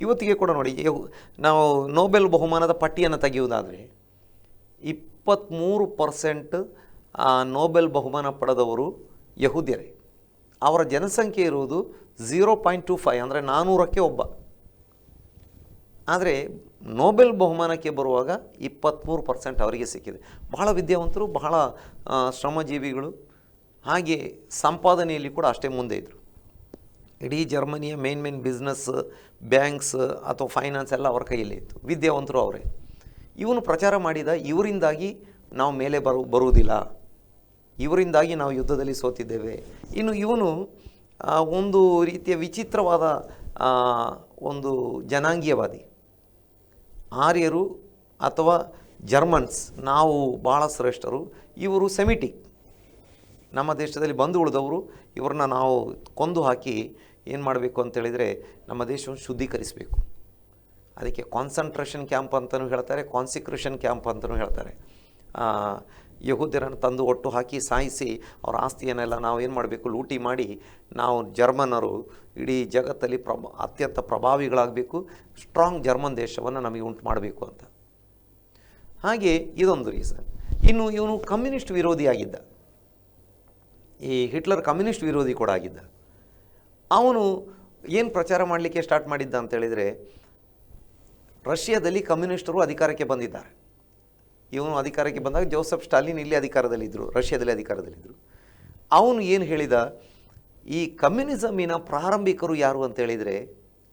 ಇವತ್ತಿಗೆ ಕೂಡ ನೋಡಿ ಯಹು ನಾವು ನೋಬೆಲ್ ಬಹುಮಾನದ ಪಟ್ಟಿಯನ್ನು ತೆಗೆಯುವುದಾದರೆ ಇಪ್ಪತ್ತ್ಮೂರು ಪರ್ಸೆಂಟ್ ನೋಬೆಲ್ ಬಹುಮಾನ ಪಡೆದವರು ಯಹೂದ್ಯರೇ. ಅವರ ಜನಸಂಖ್ಯೆ ಇರುವುದು ಝೀರೋ ಪಾಯಿಂಟ್ ಟು ಫೈವ್ ಅಂದರೆ ನಾನ್ನೂರಕ್ಕೆ ಒಬ್ಬ. ಆದರೆ ನೋಬೆಲ್ ಬಹುಮಾನಕ್ಕೆ ಬರುವಾಗ ಇಪ್ಪತ್ತ್ಮೂರು ಪರ್ಸೆಂಟ್ ಅವರಿಗೆ ಸಿಕ್ಕಿದೆ. ಬಹಳ ವಿದ್ಯಾವಂತರು, ಬಹಳ ಶ್ರಮಜೀವಿಗಳು, ಹಾಗೆ ಸಂಪಾದನೆಯಲ್ಲಿ ಕೂಡ ಅಷ್ಟೇ ಮುಂದೆ ಇದ್ದರು ಇಡೀ ಜರ್ಮನಿಯ ಮೇನ್ ಮೇನ್ ಬಿಸ್ನೆಸ್ ಬ್ಯಾಂಕ್ಸ್ ಅಥವಾ ಫೈನಾನ್ಸ್ ಎಲ್ಲ ಅವರ ಕೈಯಲ್ಲೇ ಇತ್ತು. ವಿದ್ಯಾವಂತರು ಅವರೇ. ಇವನು ಪ್ರಚಾರ ಮಾಡಿದ ಇವರಿಂದಾಗಿ ನಾವು ಮೇಲೆ ಬರು, ಬರುವುದಿಲ್ಲ. ಇವರಿಂದಾಗಿ ನಾವು ಯುದ್ಧದಲ್ಲಿ ಸೋತಿದ್ದೇವೆ. ಇನ್ನು ಇವನು ಒಂದು ರೀತಿಯ ವಿಚಿತ್ರವಾದ ಒಂದು ಜನಾಂಗೀಯವಾದಿ. ಆರ್ಯರು ಅಥವಾ ಜರ್ಮನ್ಸ್, ನಾವು ಭಾಳ ಶ್ರೇಷ್ಠರು, ಇವರು ಸೆಮಿಟಿಕ್. ನಮ್ಮ ದೇಶದಲ್ಲಿ ಬಂದು ಉಳಿದವರು, ಇವ್ರನ್ನ ನಾವು ಕೊಂದು ಹಾಕಿ ಏನು ಮಾಡಬೇಕು ಅಂತೇಳಿದರೆ ನಮ್ಮ ದೇಶವನ್ನು ಶುದ್ಧೀಕರಿಸಬೇಕು. ಅದಕ್ಕೆ ಕಾನ್ಸಂಟ್ರೇಷನ್ ಕ್ಯಾಂಪ್ ಅಂತಲೂ ಹೇಳ್ತಾರೆ ಕಾನ್ಸಿಕ್ರೇಷನ್ ಕ್ಯಾಂಪ್ ಅಂತಲೂ ಹೇಳ್ತಾರೆ. ಯಹೂದ್ಯರನ್ನು ತಂದು ಒಟ್ಟು ಹಾಕಿ ಸಾಯಿಸಿ ಅವರ ಆಸ್ತಿಯನ್ನೆಲ್ಲ ನಾವು ಏನು ಮಾಡಬೇಕು? ಲೂಟಿ ಮಾಡಿ ನಾವು ಜರ್ಮನರು ಇಡೀ ಜಗತ್ತಲ್ಲಿ ಪ್ರಭ, ಅತ್ಯಂತ ಪ್ರಭಾವಿಗಳಾಗಬೇಕು ಸ್ಟ್ರಾಂಗ್ ಜರ್ಮನ್ ದೇಶವನ್ನು ನಮಗೆ ಉಂಟು ಮಾಡಬೇಕು ಅಂತ. ಹಾಗೆ ಇದೊಂದು ರೀಸನ್ ಇನ್ನು ಇವನು ಕಮ್ಯುನಿಸ್ಟ್ ವಿರೋಧಿಯಾಗಿದ್ದ. ಈ ಹಿಟ್ಲರ್ ಕಮ್ಯುನಿಸ್ಟ್ ವಿರೋಧಿ ಕೂಡ ಆಗಿದ್ದ. ಅವನು ಏನು ಪ್ರಚಾರ ಮಾಡಲಿಕ್ಕೆ ಸ್ಟಾರ್ಟ್ ಮಾಡಿದ್ದ ಅಂತೇಳಿದರೆ ರಷ್ಯಾದಲ್ಲಿ ಕಮ್ಯುನಿಸ್ಟರು ಅಧಿಕಾರಕ್ಕೆ ಬಂದಿದ್ದಾರೆ. ಇವನು ಅಧಿಕಾರಕ್ಕೆ ಬಂದಾಗ ಜೋಸೆಫ್ ಸ್ಟಾಲಿನ್ ಇಲ್ಲಿ ಅಧಿಕಾರದಲ್ಲಿದ್ದರು, ರಷ್ಯಾದಲ್ಲಿ ಅಧಿಕಾರದಲ್ಲಿದ್ದರು. ಅವನು ಏನು ಹೇಳಿದ? ಈ ಕಮ್ಯುನಿಸಮಿನ ಪ್ರಾರಂಭಿಕರು ಯಾರು ಅಂತ ಹೇಳಿದರೆ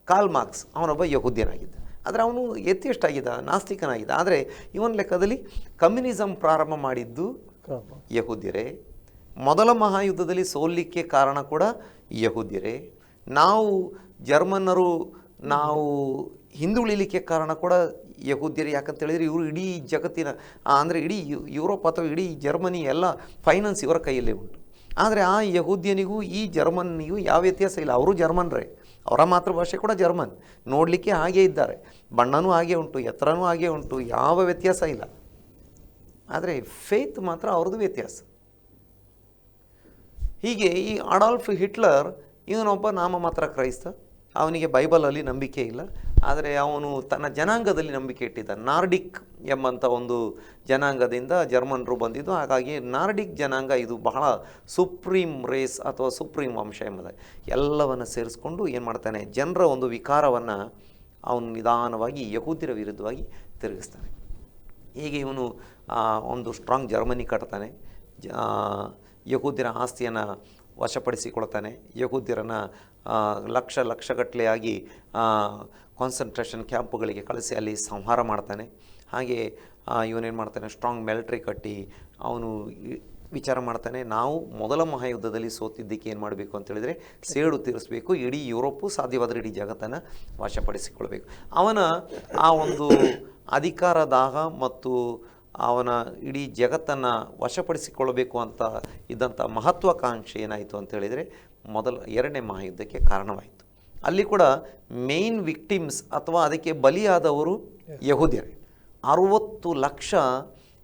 ಕಾಲ್ ಮಾರ್ಕ್ಸ್. ಅವನೊಬ್ಬ ಯಹುದ್ಯನಾಗಿದ್ದ. ಆದರೆ ಅವನು ಎತ್ತಿಯಷ್ಟು ಆಗಿದ್ದ, ನಾಸ್ತಿಕನಾಗಿದ್ದ. ಆದರೆ ಇವನ ಲೆಕ್ಕದಲ್ಲಿ ಕಮ್ಯುನಿಸಮ್ ಪ್ರಾರಂಭ ಮಾಡಿದ್ದು ಯಹುದ್ಯರೇ. ಮೊದಲ ಮಹಾಯುದ್ಧದಲ್ಲಿ ಸೋಲಿಕ್ಕೆ ಕಾರಣ ಕೂಡ ಯಹುದ್ಯರೇ. ನಾವು ಜರ್ಮನ್ನರು, ನಾವು ಹಿಂದುಳಿಲಿಕ್ಕೆ ಕಾರಣ ಕೂಡ ಯಹೂದ್ಯರು ಯಾಕಂತ ಹೇಳಿದರೆ ಇವರು ಇಡೀ ಜಗತ್ತಿನ ಅಂದರೆ ಇಡೀ ಯುರೋಪ್ ಅಥವಾ ಇಡೀ ಜರ್ಮನಿ ಎಲ್ಲ ಫೈನಾನ್ಸ್ ಇವರ ಕೈಯಲ್ಲೇ ಉಂಟು. ಆದರೆ ಆ ಯಹೂದ್ಯನಿಗೂ, ಈ ಜರ್ಮನ್ನಿಗೂ ಯಾವ ವ್ಯತ್ಯಾಸ ಇಲ್ಲ. ಅವರು ಜರ್ಮನ್ರೇ. ಅವರ ಮಾತೃಭಾಷೆ ಕೂಡ ಜರ್ಮನ್. ನೋಡಲಿಕ್ಕೆ ಹಾಗೇ ಇದ್ದಾರೆ. ಬಣ್ಣನೂ ಹಾಗೆ ಉಂಟು, ಎತ್ತರನೂ ಹಾಗೆ ಉಂಟು, ಯಾವ ವ್ಯತ್ಯಾಸ ಇಲ್ಲ. ಆದರೆ ಫೇತ್ ಮಾತ್ರ ಅವ್ರದ್ದು ವ್ಯತ್ಯಾಸ. ಹೀಗೆ ಈ ಅಡಾಲ್ಫ್ ಹಿಟ್ಲರ್ ಇವನೊಬ್ಬ ನಾಮ ಮಾತ್ರ ಕ್ರೈಸ್ತ. ಅವನಿಗೆ ಬೈಬಲಲ್ಲಿ ನಂಬಿಕೆ ಇಲ್ಲ. ಆದರೆ ಅವನು ತನ್ನ ಜನಾಂಗದಲ್ಲಿ ನಂಬಿಕೆ ಇಟ್ಟಿದ್ದ. ನಾರ್ಡಿಕ್ ಎಂಬಂಥ ಒಂದು ಜನಾಂಗದಿಂದ ಜರ್ಮನ್ರು ಬಂದಿದ್ದು. ಹಾಗಾಗಿ ನಾರ್ಡಿಕ್ ಜನಾಂಗ ಇದು ಬಹಳ ಸುಪ್ರೀಂ ರೇಸ್ ಅಥವಾ ಸುಪ್ರೀಂ ವಂಶ ಎಂಬುದಾಗಿ ಎಲ್ಲವನ್ನು ಸೇರಿಸ್ಕೊಂಡು ಏನು ಮಾಡ್ತಾನೆ? ಜನರ ಒಂದು ವಿಕಾರವನ್ನು ಅವನು ನಿಧಾನವಾಗಿ ಯಹೂದಿರ ವಿರುದ್ಧವಾಗಿ ತಿರುಗಿಸ್ತಾನೆ. ಹೀಗೆ ಇವನು ಒಂದು ಸ್ಟ್ರಾಂಗ್ ಜರ್ಮನಿ ಕಟ್ತಾನೆ. ಯಹೂದಿರ ಆಸ್ತಿಯನ್ನು ವಶಪಡಿಸಿಕೊಳ್ತಾನೆ. ಯಹೂದ್ಯರನ್ನು ಆ, ಲಕ್ಷ ಲಕ್ಷಗಟ್ಟಲೆಯಾಗಿ ಕಾನ್ಸಂಟ್ರೇಷನ್ ಕ್ಯಾಂಪುಗಳಿಗೆ ಕಳಿಸಿ ಅಲ್ಲಿ ಸಂಹಾರ ಮಾಡ್ತಾನೆ. ಹಾಗೆ ಇವನೇನು ಮಾಡ್ತಾನೆ ಸ್ಟ್ರಾಂಗ್ ಮಿಲಿಟ್ರಿ ಕಟ್ಟಿ ಅವನು ವಿಚಾರ ಮಾಡ್ತಾನೆ, ನಾವು ಮೊದಲ ಮಹಾಯುದ್ಧದಲ್ಲಿ ಸೋತಿದ್ದಕ್ಕೆ ಏನು ಮಾಡಬೇಕು ಅಂತೇಳಿದರೆ ಸೇಡು ತೀರಿಸಬೇಕು, ಇಡೀ ಯುರೋಪು ಸಾಧ್ಯವಾದರೆ ಇಡೀ ಜಗತ್ತನ್ನು ವಶಪಡಿಸಿಕೊಳ್ಬೇಕು. ಅವನ ಆ ಒಂದು ಅಧಿಕಾರ ದಾಹ ಮತ್ತು ಅವನ ಇಡೀ ಜಗತ್ತನ್ನು ವಶಪಡಿಸಿಕೊಳ್ಳಬೇಕು ಅಂತ ಇದ್ದಂಥ ಮಹತ್ವಾಕಾಂಕ್ಷೆ ಏನಾಯಿತು ಅಂತ ಹೇಳಿದರೆ ಮೊದಲ ಎರಡನೇ ಮಹಾಯುದ್ಧಕ್ಕೆ ಕಾರಣವಾಯಿತು. ಅಲ್ಲಿ ಕೂಡ ಮೇನ್ ವಿಕ್ಟಿಮ್ಸ್ ಅಥವಾ ಅದಕ್ಕೆ ಬಲಿಯಾದವರು ಯಹೂದ್ಯರೇ. ಅರುವತ್ತು ಲಕ್ಷ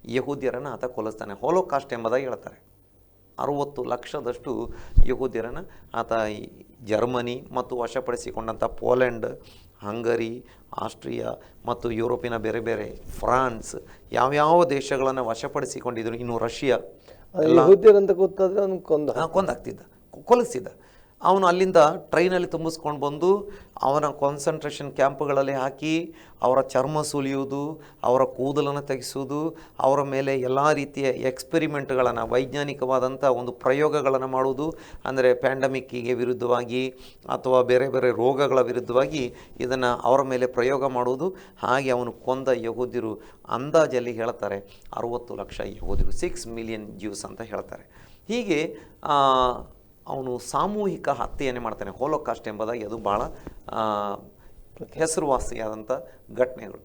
ಯಹೂದ್ಯರನ್ನು ಆತ ಕೊಲಿಸ್ತಾನೆ ಹೋಲೋಕಾಸ್ಟ್ ಎಂಬುದಾಗಿ ಹೇಳ್ತಾರೆ. ಅರುವತ್ತು ಲಕ್ಷದಷ್ಟು ಯಹೂದ್ಯರನ್ನು ಆತ ಈ ಜರ್ಮನಿ ಮತ್ತು ವಶಪಡಿಸಿಕೊಂಡಂಥ ಪೋಲೆಂಡ್ ಹಂಗರಿ ಆಸ್ಟ್ರಿಯಾ ಮತ್ತು ಯುರೋಪಿನ ಬೇರೆ ಬೇರೆ ಫ್ರಾನ್ಸ್ ಯಾವ್ಯಾವ ದೇಶಗಳನ್ನು ವಶಪಡಿಸಿಕೊಂಡಿದ್ರು? ಇನ್ನು ರಷ್ಯಾ. ಕೊಂದಾಗ್ತಿದ್ದ ಕೊ- ಕೊಲಿಸ್ತಿದ್ದ ಅವನು ಅಲ್ಲಿಂದ ಟ್ರೈನಲ್ಲಿ ತುಂಬಿಸ್ಕೊಂಡು ಬಂದು ಅವನ ಕಾನ್ಸಂಟ್ರೇಷನ್ ಕ್ಯಾಂಪ್ಗಳಲ್ಲಿ ಹಾಕಿ ಅವರ ಚರ್ಮ ಸುಲಿಯುವುದು, ಅವರ ಕೂದಲನ್ನು ತೆಗೆಸುವುದು, ಅವರ ಮೇಲೆ ಎಲ್ಲ ರೀತಿಯ ಎಕ್ಸ್ಪೆರಿಮೆಂಟ್ಗಳನ್ನು ವೈಜ್ಞಾನಿಕವಾದಂಥ ಒಂದು ಪ್ರಯೋಗಗಳನ್ನು ಮಾಡುವುದು, ಅಂದರೆ ಪ್ಯಾಂಡಮಿಕ್ಕಿಗೆ ವಿರುದ್ಧವಾಗಿ ಅಥವಾ ಬೇರೆ ಬೇರೆ ರೋಗಗಳ ವಿರುದ್ಧವಾಗಿ ಇದನ್ನು ಅವರ ಮೇಲೆ ಪ್ರಯೋಗ ಮಾಡುವುದು. ಹಾಗೆ ಅವನು ಕೊಂದ ಯಹೂದ್ಯರು ಅಂದಾಜಲ್ಲಿ ಹೇಳ್ತಾರೆ, ಅರುವತ್ತು ಲಕ್ಷ ಯಹೋದಿರು ಸಿಕ್ಸ್ ಮಿಲಿಯನ್ ಜ್ಯೂಸ್ ಅಂತ ಹೇಳ್ತಾರೆ. ಹೀಗೆ ಅವನು ಸಾಮೂಹಿಕ ಹತ್ಯೆಯನ್ನೇ ಮಾಡ್ತಾನೆ. ಹೋಲೋಕಾಸ್ಟ್ ಎಂಬುದಾಗಿ ಅದು ಭಾಳ ಹೆಸರುವಾಸಿಯಾದಂಥ ಘಟನೆಗಳು.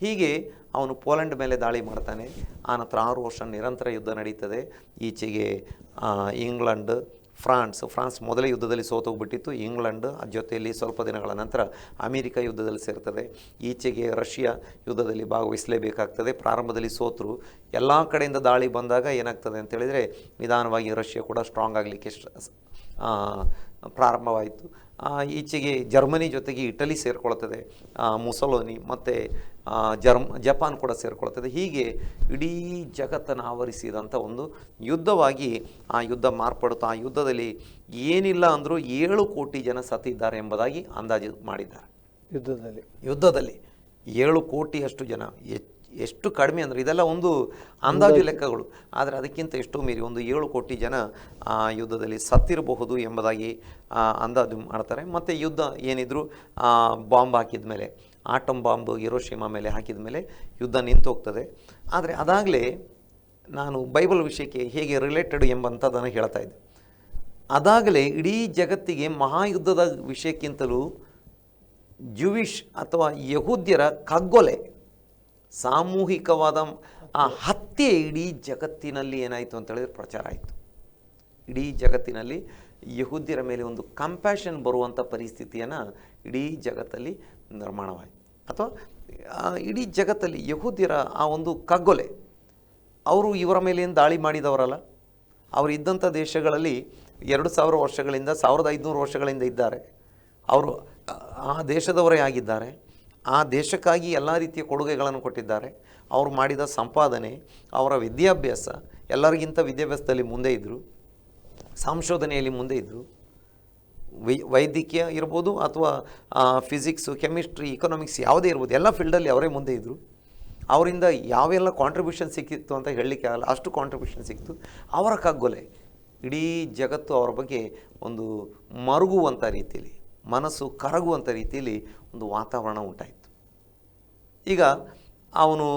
ಹೀಗೆ ಅವನು ಪೋಲೆಂಡ್ ಮೇಲೆ ದಾಳಿ ಮಾಡ್ತಾನೆ. ಆನಂತರ ಆರು ವರ್ಷ ನಿರಂತರ ಯುದ್ಧ ನಡೀತದೆ. ಈಚೆಗೆ ಇಂಗ್ಲೆಂಡ್, ಫ್ರಾನ್ಸ್ ಫ್ರಾನ್ಸ್ ಮೊದಲೇ ಯುದ್ಧದಲ್ಲಿ ಸೋತೋಗ್ಬಿಟ್ಟಿತ್ತು ಇಂಗ್ಲೆಂಡ್ ಅದ ಜೊತೆಯಲ್ಲಿ ಸ್ವಲ್ಪ ದಿನಗಳ ನಂತರ ಅಮೇರಿಕ ಯುದ್ಧದಲ್ಲಿ ಸೇರ್ತದೆ. ಈಚೆಗೆ ರಷ್ಯಾ ಯುದ್ಧದಲ್ಲಿ ಭಾಗವಹಿಸಲೇಬೇಕಾಗ್ತದೆ. ಪ್ರಾರಂಭದಲ್ಲಿ ಸೋತರು. ಎಲ್ಲ ಕಡೆಯಿಂದ ದಾಳಿ ಬಂದಾಗ ಏನಾಗ್ತದೆ ಅಂತೇಳಿದರೆ ನಿಧಾನವಾಗಿ ರಷ್ಯಾ ಕೂಡ ಸ್ಟ್ರಾಂಗ್ ಆಗಲಿಕ್ಕೆ ಪ್ರಾರಂಭವಾಯಿತು. ಈಚೆಗೆ ಜರ್ಮನಿ ಜೊತೆಗೆ ಇಟಲಿ ಸೇರಿಕೊಳ್ತದೆ. ಮುಸಲೋನಿ ಮತ್ತು ಜರ್ಮ್ ಜಪಾನ್ ಕೂಡ ಸೇರಿಕೊಳ್ತದೆ. ಹೀಗೆ ಇಡೀ ಜಗತ್ತನ್ನು ಆವರಿಸಿದಂಥ ಒಂದು ಯುದ್ಧವಾಗಿ ಆ ಯುದ್ಧ ಮಾರ್ಪಡುತ್ತಾ ಆ ಯುದ್ಧದಲ್ಲಿ ಏನಿಲ್ಲ ಅಂದರೂ ಏಳು ಕೋಟಿ ಜನ ಸತ್ತಿದ್ದಾರೆ ಎಂಬುದಾಗಿ ಅಂದಾಜು ಮಾಡಿದ್ದಾರೆ. ಯುದ್ಧದಲ್ಲಿ. ಯುದ್ಧದಲ್ಲಿ ಏಳು ಕೋಟಿಯಷ್ಟು ಜನ ಎಷ್ಟು ಕಡಿಮೆ ಅಂದರೆ ಇದೆಲ್ಲ ಒಂದು ಅಂದಾಜು ಲೆಕ್ಕಗಳು. ಆದರೆ ಅದಕ್ಕಿಂತ ಎಷ್ಟೋ ಮೀರಿ ಒಂದು ಏಳು ಕೋಟಿ ಜನ ಆ ಯುದ್ಧದಲ್ಲಿ ಸತ್ತಿರಬಹುದು ಎಂಬುದಾಗಿ ಅಂದಾಜು ಮಾಡ್ತಾರೆ. ಮತ್ತು ಯುದ್ಧ ಏನಿದ್ರು ಬಾಂಬ್ ಹಾಕಿದ ಮೇಲೆ ಆಟಮ್ ಬಾಂಬ್ ಇರೋಶಿಮಾ ಮೇಲೆ ಹಾಕಿದ ಮೇಲೆ ಯುದ್ಧ ನಿಂತು ಹೋಗ್ತದೆ. ಆದರೆ ಅದಾಗಲೇ ನಾನು ಬೈಬಲ್ ವಿಷಯಕ್ಕೆ ಹೇಗೆ ರಿಲೇಟೆಡ್ ಎಂಬಂಥದ್ದನ್ನು ಹೇಳ್ತಾ ಇದ್ದೆ. ಅದಾಗಲೇ ಇಡೀ ಜಗತ್ತಿಗೆ ಮಹಾಯುದ್ಧದ ವಿಷಯಕ್ಕಿಂತಲೂ ಜುವಿಷ್ ಅಥವಾ ಯಹೂದ್ಯರ ಕಗ್ಗೊಲೆ ಸಾಮೂಹಿಕವಾದ ಆ ಹತ್ಯೆ ಇಡೀ ಜಗತ್ತಿನಲ್ಲಿ ಏನಾಯಿತು ಅಂತ ಹೇಳಿದ್ರೆ ಪ್ರಚಾರ ಆಯಿತು. ಇಡೀ ಜಗತ್ತಿನಲ್ಲಿ ಯಹೂದ್ಯರ ಮೇಲೆ ಒಂದು ಕಂಪ್ಯಾಷನ್ ಬರುವಂಥ ಪರಿಸ್ಥಿತಿಯನ್ನು ಇಡೀ ಜಗತ್ತಲ್ಲಿ ನಿರ್ಮಾಣವಾಯಿತು. ಅಥವಾ ಇಡೀ ಜಗತ್ತಲ್ಲಿ ಯಹೂದ್ಯರ ಆ ಒಂದು ಕಗ್ಗೊಲೆ, ಅವರು ಇವರ ಮೇಲೆ ಏನು ದಾಳಿ ಮಾಡಿದವರಲ್ಲ? ಅವರು ಇದ್ದಂಥ ದೇಶಗಳಲ್ಲಿ ಎರಡು ಸಾವಿರ ವರ್ಷಗಳಿಂದ, ಸಾವಿರದ ಐದುನೂರು ವರ್ಷಗಳಿಂದ ಇದ್ದಾರೆ. ಅವರು ಆ ದೇಶದವರೇ ಆಗಿದ್ದಾರೆ. ಆ ದೇಶಕ್ಕಾಗಿ ಎಲ್ಲ ರೀತಿಯ ಕೊಡುಗೆಗಳನ್ನು ಕೊಟ್ಟಿದ್ದಾರೆ. ಅವರು ಮಾಡಿದ ಸಂಪಾದನೆ, ಅವರ ವಿದ್ಯಾಭ್ಯಾಸ, ಎಲ್ಲರಿಗಿಂತ ವಿದ್ಯಾಭ್ಯಾಸದಲ್ಲಿ ಮುಂದೆ ಇದ್ದರು ಸಂಶೋಧನೆಯಲ್ಲಿ ಮುಂದೆ ಇದ್ದರು ವೈದ್ಯಕೀಯ ಇರ್ಬೋದು ಅಥವಾ ಫಿಸಿಕ್ಸು ಕೆಮಿಸ್ಟ್ರಿ ಇಕನಾಮಿಕ್ಸ್ ಯಾವುದೇ ಇರ್ಬೋದು, ಎಲ್ಲ ಫೀಲ್ಡಲ್ಲಿ ಅವರೇ ಮುಂದೆ ಇದ್ದರು ಅವರಿಂದ ಯಾವೆಲ್ಲ ಕಾಂಟ್ರಿಬ್ಯೂಷನ್ ಸಿಕ್ಕಿತ್ತು ಅಂತ ಹೇಳಲಿಕ್ಕೆ ಆಗಲ್ಲ, ಅಷ್ಟು ಕಾಂಟ್ರಿಬ್ಯೂಷನ್ ಸಿಕ್ತು ಅವರ ಕಗ್ಗೊಲೆ, ಇಡೀ ಜಗತ್ತು ಅವರ ಬಗ್ಗೆ ಒಂದು ಮರುಗುವಂಥ ರೀತಿಯಲ್ಲಿ ಮನಸ್ಸು ಕರಗುವಂಥ ರೀತಿಯಲ್ಲಿ ಒಂದು ವಾತಾವರಣ ಉಂಟಾಯಿತು. ಈಗ ಅವನು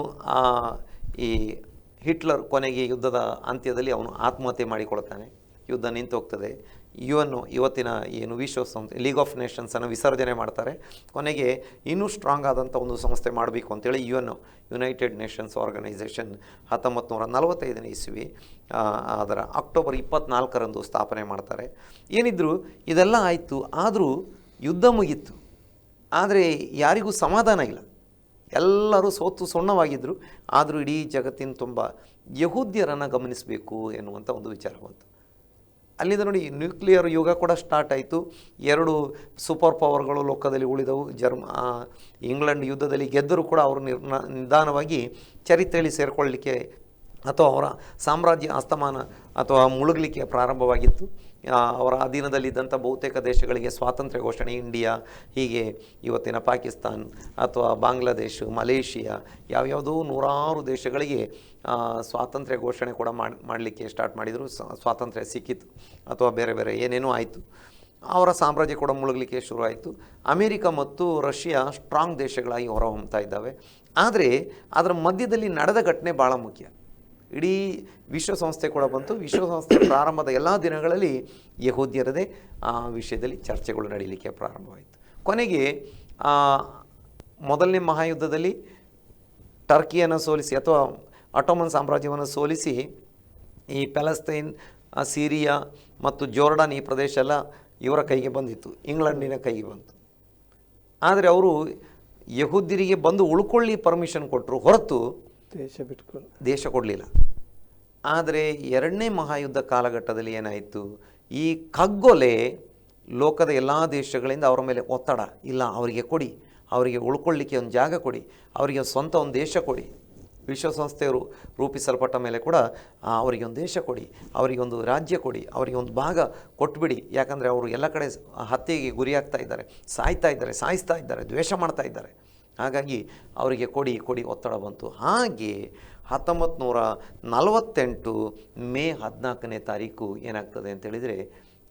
ಈ ಹಿಟ್ಲರ್ ಕೊನೆಗೆ ಯುದ್ಧದ ಅಂತ್ಯದಲ್ಲಿ ಅವನು ಆತ್ಮಹತ್ಯೆ ಮಾಡಿಕೊಳ್ತಾನೆ ಯುದ್ಧ ನಿಂತು ಹೋಗ್ತದೆ. ಎನ್ ಇವತ್ತಿನ ಏನು ವಿಶ್ವಸಂಸ್ಥೆ ಲೀಗ್ ಆಫ್ ನೇಷನ್ಸನ್ನು ವಿಸರ್ಜನೆ ಮಾಡ್ತಾರೆ. ಕೊನೆಗೆ ಇನ್ನೂ ಸ್ಟ್ರಾಂಗ್ ಆದಂಥ ಒಂದು ಸಂಸ್ಥೆ ಮಾಡಬೇಕು ಅಂತೇಳಿ U N United Nations organisation ಹತ್ತೊಂಬತ್ತು ನೂರ ನಲವತ್ತೈದನೇ ಇಸ್ವಿ ಅದರ ಅಕ್ಟೋಬರ್ ಇಪ್ಪತ್ನಾಲ್ಕರಂದು ಸ್ಥಾಪನೆ ಮಾಡ್ತಾರೆ. ಏನಿದ್ರು ಇದೆಲ್ಲ ಆಯಿತು, ಆದರೂ ಯುದ್ಧ ಮುಗೀತು ಆದರೆ ಯಾರಿಗೂ ಸಮಾಧಾನ ಇಲ್ಲ. ಎಲ್ಲರೂ ಸೋತು ಸುಣ್ಣವಾಗಿದ್ದರು ಆದರೂ ಇಡೀ ಜಗತ್ತಿನ ತುಂಬ ಯಹೂದ್ಯರನ್ನು ಗಮನಿಸಬೇಕು ಎನ್ನುವಂಥ ಒಂದು ವಿಚಾರ ಬಂತು. ಅಲ್ಲಿಂದ ನೋಡಿ ನ್ಯೂಕ್ಲಿಯರ್ ಯುಗ ಕೂಡ ಸ್ಟಾರ್ಟ್ ಆಯಿತು. ಎರಡು ಸೂಪರ್ ಪವರ್ಗಳು ಲೋಕದಲ್ಲಿ ಉಳಿದವು. ಜರ್ಮ ಇಂಗ್ಲೆಂಡ್ ಯುದ್ಧದಲ್ಲಿ ಗೆದ್ದರೂ ಕೂಡ ಅವರು ನಿರ್ನ, ನಿಧಾನವಾಗಿ ಚರಿತ್ರೆಯಲ್ಲಿ ಸೇರಿಕೊಳ್ಳಲಿಕ್ಕೆ ಅಥವಾ ಅವರ ಸಾಮ್ರಾಜ್ಯ ಅಸ್ತಮಾನ ಅಥವಾ ಮುಳುಗಲಿಕ್ಕೆ ಪ್ರಾರಂಭವಾಗಿತ್ತು. ಅವರ ಅಧೀನದಲ್ಲಿದ್ದಂಥ ಬಹುತೇಕ ದೇಶಗಳಿಗೆ ಸ್ವಾತಂತ್ರ್ಯ ಘೋಷಣೆ, ಇಂಡಿಯಾ, ಹೀಗೆ ಇವತ್ತಿನ ಪಾಕಿಸ್ತಾನ್ ಅಥವಾ ಬಾಂಗ್ಲಾದೇಶ, ಮಲೇಷಿಯಾ, ಯಾವ್ಯಾವುದೋ ನೂರಾರು ದೇಶಗಳಿಗೆ ಸ್ವಾತಂತ್ರ್ಯ ಘೋಷಣೆ ಕೂಡ ಮಾಡಿ, ಮಾಡಲಿಕ್ಕೆ ಸ್ಟಾರ್ಟ್ ಮಾಡಿದರು. ಸ್ವಾತಂತ್ರ್ಯ ಸಿಕ್ಕಿತು. ಅಥವಾ ಬೇರೆ ಬೇರೆ ಏನೇನೋ ಆಯಿತು. ಅವರ ಸಾಮ್ರಾಜ್ಯ ಕೂಡ ಮುಳುಗಲಿಕ್ಕೆ ಶುರು ಆಯಿತು. ಅಮೇರಿಕ ಮತ್ತು ರಷ್ಯಾ ಸ್ಟ್ರಾಂಗ್ ದೇಶಗಳಾಗಿ ಹೊರಹೊಮ್ತಾ ಇದ್ದಾವೆ. ಆದರೆ, ಅದರ ಮಧ್ಯದಲ್ಲಿ ನಡೆದ ಘಟನೆ ಭಾಳ ಮುಖ್ಯ. ಇಡೀ ವಿಶ್ವಸಂಸ್ಥೆ ಕೂಡ ಬಂತು. ವಿಶ್ವಸಂಸ್ಥೆ ಪ್ರಾರಂಭದ ಎಲ್ಲ ದಿನಗಳಲ್ಲಿ ಯಹೂದ್ಯರದೇ ಆ ವಿಷಯದಲ್ಲಿ ಚರ್ಚೆಗಳು ನಡೀಲಿಕ್ಕೆ ಪ್ರಾರಂಭವಾಯಿತು. ಕೊನೆಗೆ ಮೊದಲನೇ ಮಹಾಯುದ್ಧದಲ್ಲಿ ಟರ್ಕಿಯನ್ನು ಸೋಲಿಸಿ ಅಥವಾ ಅಟೋಮನ್ ಸಾಮ್ರಾಜ್ಯವನ್ನು ಸೋಲಿಸಿ ಈ ಪ್ಯಾಲೆಸ್ತೈನ್ ಸಿರಿಯಾ ಮತ್ತು ಜೋರ್ಡಾನ್ ಈ ಪ್ರದೇಶ ಎಲ್ಲ ಇವರ ಕೈಗೆ ಬಂದಿತ್ತು. ಇಂಗ್ಲೆಂಡಿನ ಕೈಗೆ ಬಂತು. ಆದರೆ ಅವರು ಯಹೂದ್ಯರಿಗೆ ಬಂದು ಉಳ್ಕೊಳ್ಳಿ ಪರ್ಮಿಷನ್ ಕೊಟ್ಟರು. ಹೊರತು ದೇಶ ಬಿಟ್ಕೊಂಡು. ದೇಶ ಕೊಡಲಿಲ್ಲ. ಆದರೆ ಎರಡನೇ ಮಹಾಯುದ್ಧ ಕಾಲಘಟ್ಟದಲ್ಲಿ ಏನಾಯಿತು? ಈ ಕಗ್ಗೊಲೆ ಲೋಕದ ಎಲ್ಲ ದೇಶಗಳಿಂದ ಅವರ ಮೇಲೆ ಒತ್ತಡ. ಇಲ್ಲ, ಅವರಿಗೆ ಕೊಡಿ. ಅವರಿಗೆ ಉಳ್ಕೊಳ್ಳಿಕ್ಕೆ ಒಂದು ಜಾಗ ಕೊಡಿ. ಅವರಿಗೆ ಸ್ವಂತ ಒಂದು ದೇಶ ಕೊಡಿ. ವಿಶ್ವಸಂಸ್ಥೆಯವರು ರೂಪಿಸಲ್ಪಟ್ಟ ಮೇಲೆ ಕೂಡ ಅವರಿಗೆ ಒಂದು ದೇಶ ಕೊಡಿ. ಅವರಿಗೆ ಒಂದು ರಾಜ್ಯ ಕೊಡಿ. ಅವರಿಗೆ ಒಂದು ಭಾಗ ಕೊಟ್ಬಿಡಿ. ಯಾಕಂದರೆ ಅವರು ಎಲ್ಲ ಕಡೆ ಹತ್ಯೆಗೆ ಗುರಿಯಾಗ್ತಾ ಇದ್ದಾರೆ. ಸಾಯ್ತಾ ಇದ್ದಾರೆ, ಸಾಯಿಸ್ತಾ ಇದ್ದಾರೆ, ದ್ವೇಷ ಮಾಡ್ತಾ ಇದ್ದಾರೆ. ಹಾಗಾಗಿ ಅವರಿಗೆ ಕೊಡಿ ಕೊಡಿ ಒತ್ತಡ ಬಂತು. ಹಾಗೆ ಹತ್ತೊಂಬತ್ತು ನೂರ ನಲವತ್ತೆಂಟು ಮೇ ಹದಿನಾಲ್ಕನೇ ತಾರೀಕು ಏನಾಗ್ತದೆ ಅಂತೇಳಿದರೆ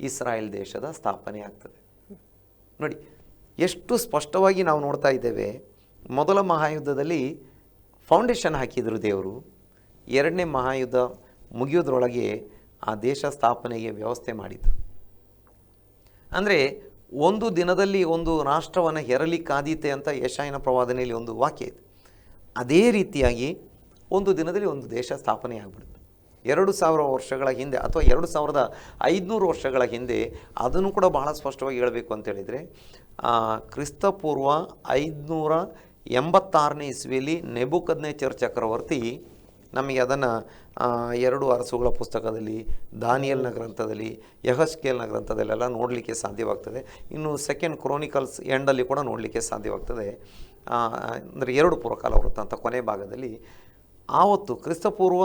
ಇಸ್ರಾಯೇಲ್ ದೇಶದ ಸ್ಥಾಪನೆ ಆಗ್ತದೆ. ನೋಡಿ, ಎಷ್ಟು ಸ್ಪಷ್ಟವಾಗಿ ನಾವು ನೋಡ್ತಾ ಇದ್ದೇವೆ, ಮೊದಲ ಮಹಾಯುದ್ಧದಲ್ಲಿ ಫೌಂಡೇಶನ್ ಹಾಕಿದರು ದೇವರು. ಎರಡನೇ ಮಹಾಯುದ್ಧ ಮುಗಿಯೋದ್ರೊಳಗೆ ಆ ದೇಶ ಸ್ಥಾಪನೆಗೆ ವ್ಯವಸ್ಥೆ ಮಾಡಿದರು. ಅಂದರೆ ಒಂದು ದಿನದಲ್ಲಿ ಒಂದು ರಾಷ್ಟ್ರವನ್ನು ಹೆರಲಿಕ್ಕಾದೀತೆ ಅಂತ ಯಶಾಯನ ಪ್ರವಾದನೆಯಲ್ಲಿ ಒಂದು ವಾಕ್ಯ ಇದೆ. ಅದೇ ರೀತಿಯಾಗಿ ಒಂದು ದಿನದಲ್ಲಿ ಒಂದು ದೇಶ ಸ್ಥಾಪನೆ ಆಗಿಬಿಡುತ್ತೆ. ಎರಡು ಸಾವಿರ ವರ್ಷಗಳ ಹಿಂದೆ ಅಥವಾ ಎರಡು ಸಾವಿರದ ಐದುನೂರು ವರ್ಷಗಳ ಹಿಂದೆ ಅದನ್ನು ಕೂಡ ಬಹಳ ಸ್ಪಷ್ಟವಾಗಿ ಹೇಳಬೇಕು ಅಂತ ಹೇಳಿದರೆ ಕ್ರಿಸ್ತಪೂರ್ವ ಐದುನೂರ ಎಂಬತ್ತಾರನೇ ಇಸ್ವಿಯಲ್ಲಿ ನೆಬುಕದ್ನೇಚರ್ ಚಕ್ರವರ್ತಿ ನಮಗೆ ಅದನ್ನು ಎರಡು ಅರಸುಗಳ ಪುಸ್ತಕದಲ್ಲಿ ದಾನಿಯಲ್ನ ಗ್ರಂಥದಲ್ಲಿ ಯಹಸ್ಕೇಲ್ನ ಗ್ರಂಥದಲ್ಲೆಲ್ಲ ನೋಡಲಿಕ್ಕೆ ಸಾಧ್ಯವಾಗ್ತದೆ. ಇನ್ನು ಸೆಕೆಂಡ್ ಕ್ರೋನಿಕಲ್ಸ್ ಎಂಡಲ್ಲಿ ಕೂಡ ನೋಡಲಿಕ್ಕೆ ಸಾಧ್ಯವಾಗ್ತದೆ. ಅಂದರೆ ಎರಡು ಪುರಕಾಲ ವೃತ್ತ ಅಂತ ಕೊನೆ ಭಾಗದಲ್ಲಿ, ಆವತ್ತು ಕ್ರಿಸ್ತಪೂರ್ವ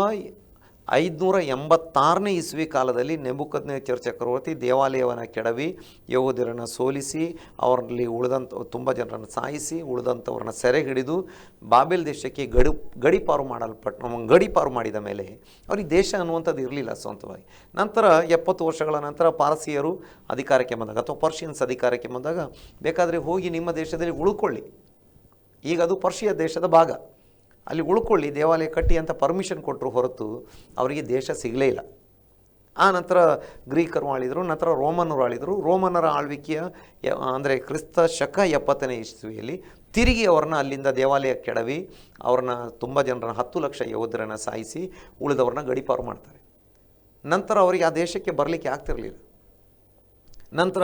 ಐದುನೂರ ಎಂಬತ್ತಾರನೇ ಇಸ್ವಿ ಕಾಲದಲ್ಲಿ ನೆಬುಕದ್ನೇಚರ್ ಚಕ್ರವರ್ತಿ ದೇವಾಲಯವನ್ನು ಕೆಡವಿ ಯಹೂದ್ಯರನ್ನು ಸೋಲಿಸಿ, ಅವರಲ್ಲಿ ಉಳಿದಂಥ ತುಂಬ ಜನರನ್ನು ಸಾಯಿಸಿ ಉಳಿದಂಥವ್ರನ್ನ ಸೆರೆ ಹಿಡಿದು ಬಾಬೆಲ್ ದೇಶಕ್ಕೆ ಗಡಿ, ಗಡಿಪಾರು ಮಾಡಲ್ಪಟ್ಟು ಗಡಿಪಾರು ಮಾಡಿದ ಮೇಲೆ ಅವ್ರಿಗೆ ದೇಶ ಅನ್ನುವಂಥದ್ದು ಇರಲಿಲ್ಲ ಸ್ವಂತವಾಗಿ. ನಂತರ ಎಪ್ಪತ್ತು ವರ್ಷಗಳ ನಂತರ ಪಾರಸಿಯರು ಅಧಿಕಾರಕ್ಕೆ ಬಂದಾಗ ಅಥವಾ ಪರ್ಷಿಯನ್ಸ್ ಅಧಿಕಾರಕ್ಕೆ ಬಂದಾಗ ಬೇಕಾದರೆ ಹೋಗಿ ನಿಮ್ಮ ದೇಶದಲ್ಲಿ ಉಳ್ಕೊಳ್ಳಿ. ಈಗ ಅದು ಪರ್ಷಿಯ ದೇಶದ ಭಾಗ. ಅಲ್ಲಿ ಉಳ್ಕೊಳ್ಳಿ, ದೇವಾಲಯ ಕಟ್ಟಿ ಅಂತ ಪರ್ಮಿಷನ್ ಕೊಟ್ಟರು ಹೊರತು ಅವರಿಗೆ ದೇಶ ಸಿಗಲೇ ಇಲ್ಲ. ಆ ನಂತರ ಗ್ರೀಕರು ಆಳಿದರು, ನಂತರ ರೋಮನ್ನರು ಆಳಿದರು. ರೋಮನ್ನರ ಆಳ್ವಿಕೆಯ, ಅಂದರೆ ಕ್ರಿಸ್ತ ಶಕ ಎಪ್ಪತ್ತನೇ ಇಸ್ವಿಯಲ್ಲಿ ತಿರುಗಿ ಅವ್ರನ್ನ ಅಲ್ಲಿಂದ ದೇವಾಲಯ ಕೆಡವಿ, ಅವ್ರನ್ನ ತುಂಬ ಜನರನ್ನ, ಹತ್ತು ಲಕ್ಷ ಯೋಧರನ್ನು ಸಾಯಿಸಿ ಉಳಿದವ್ರನ್ನ ಗಡಿಪಾರು ಮಾಡ್ತಾರೆ. ನಂತರ ಅವರಿಗೆ ಆ ದೇಶಕ್ಕೆ ಬರಲಿಕ್ಕೆ ಆಗ್ತಿರಲಿಲ್ಲ. ನಂತರ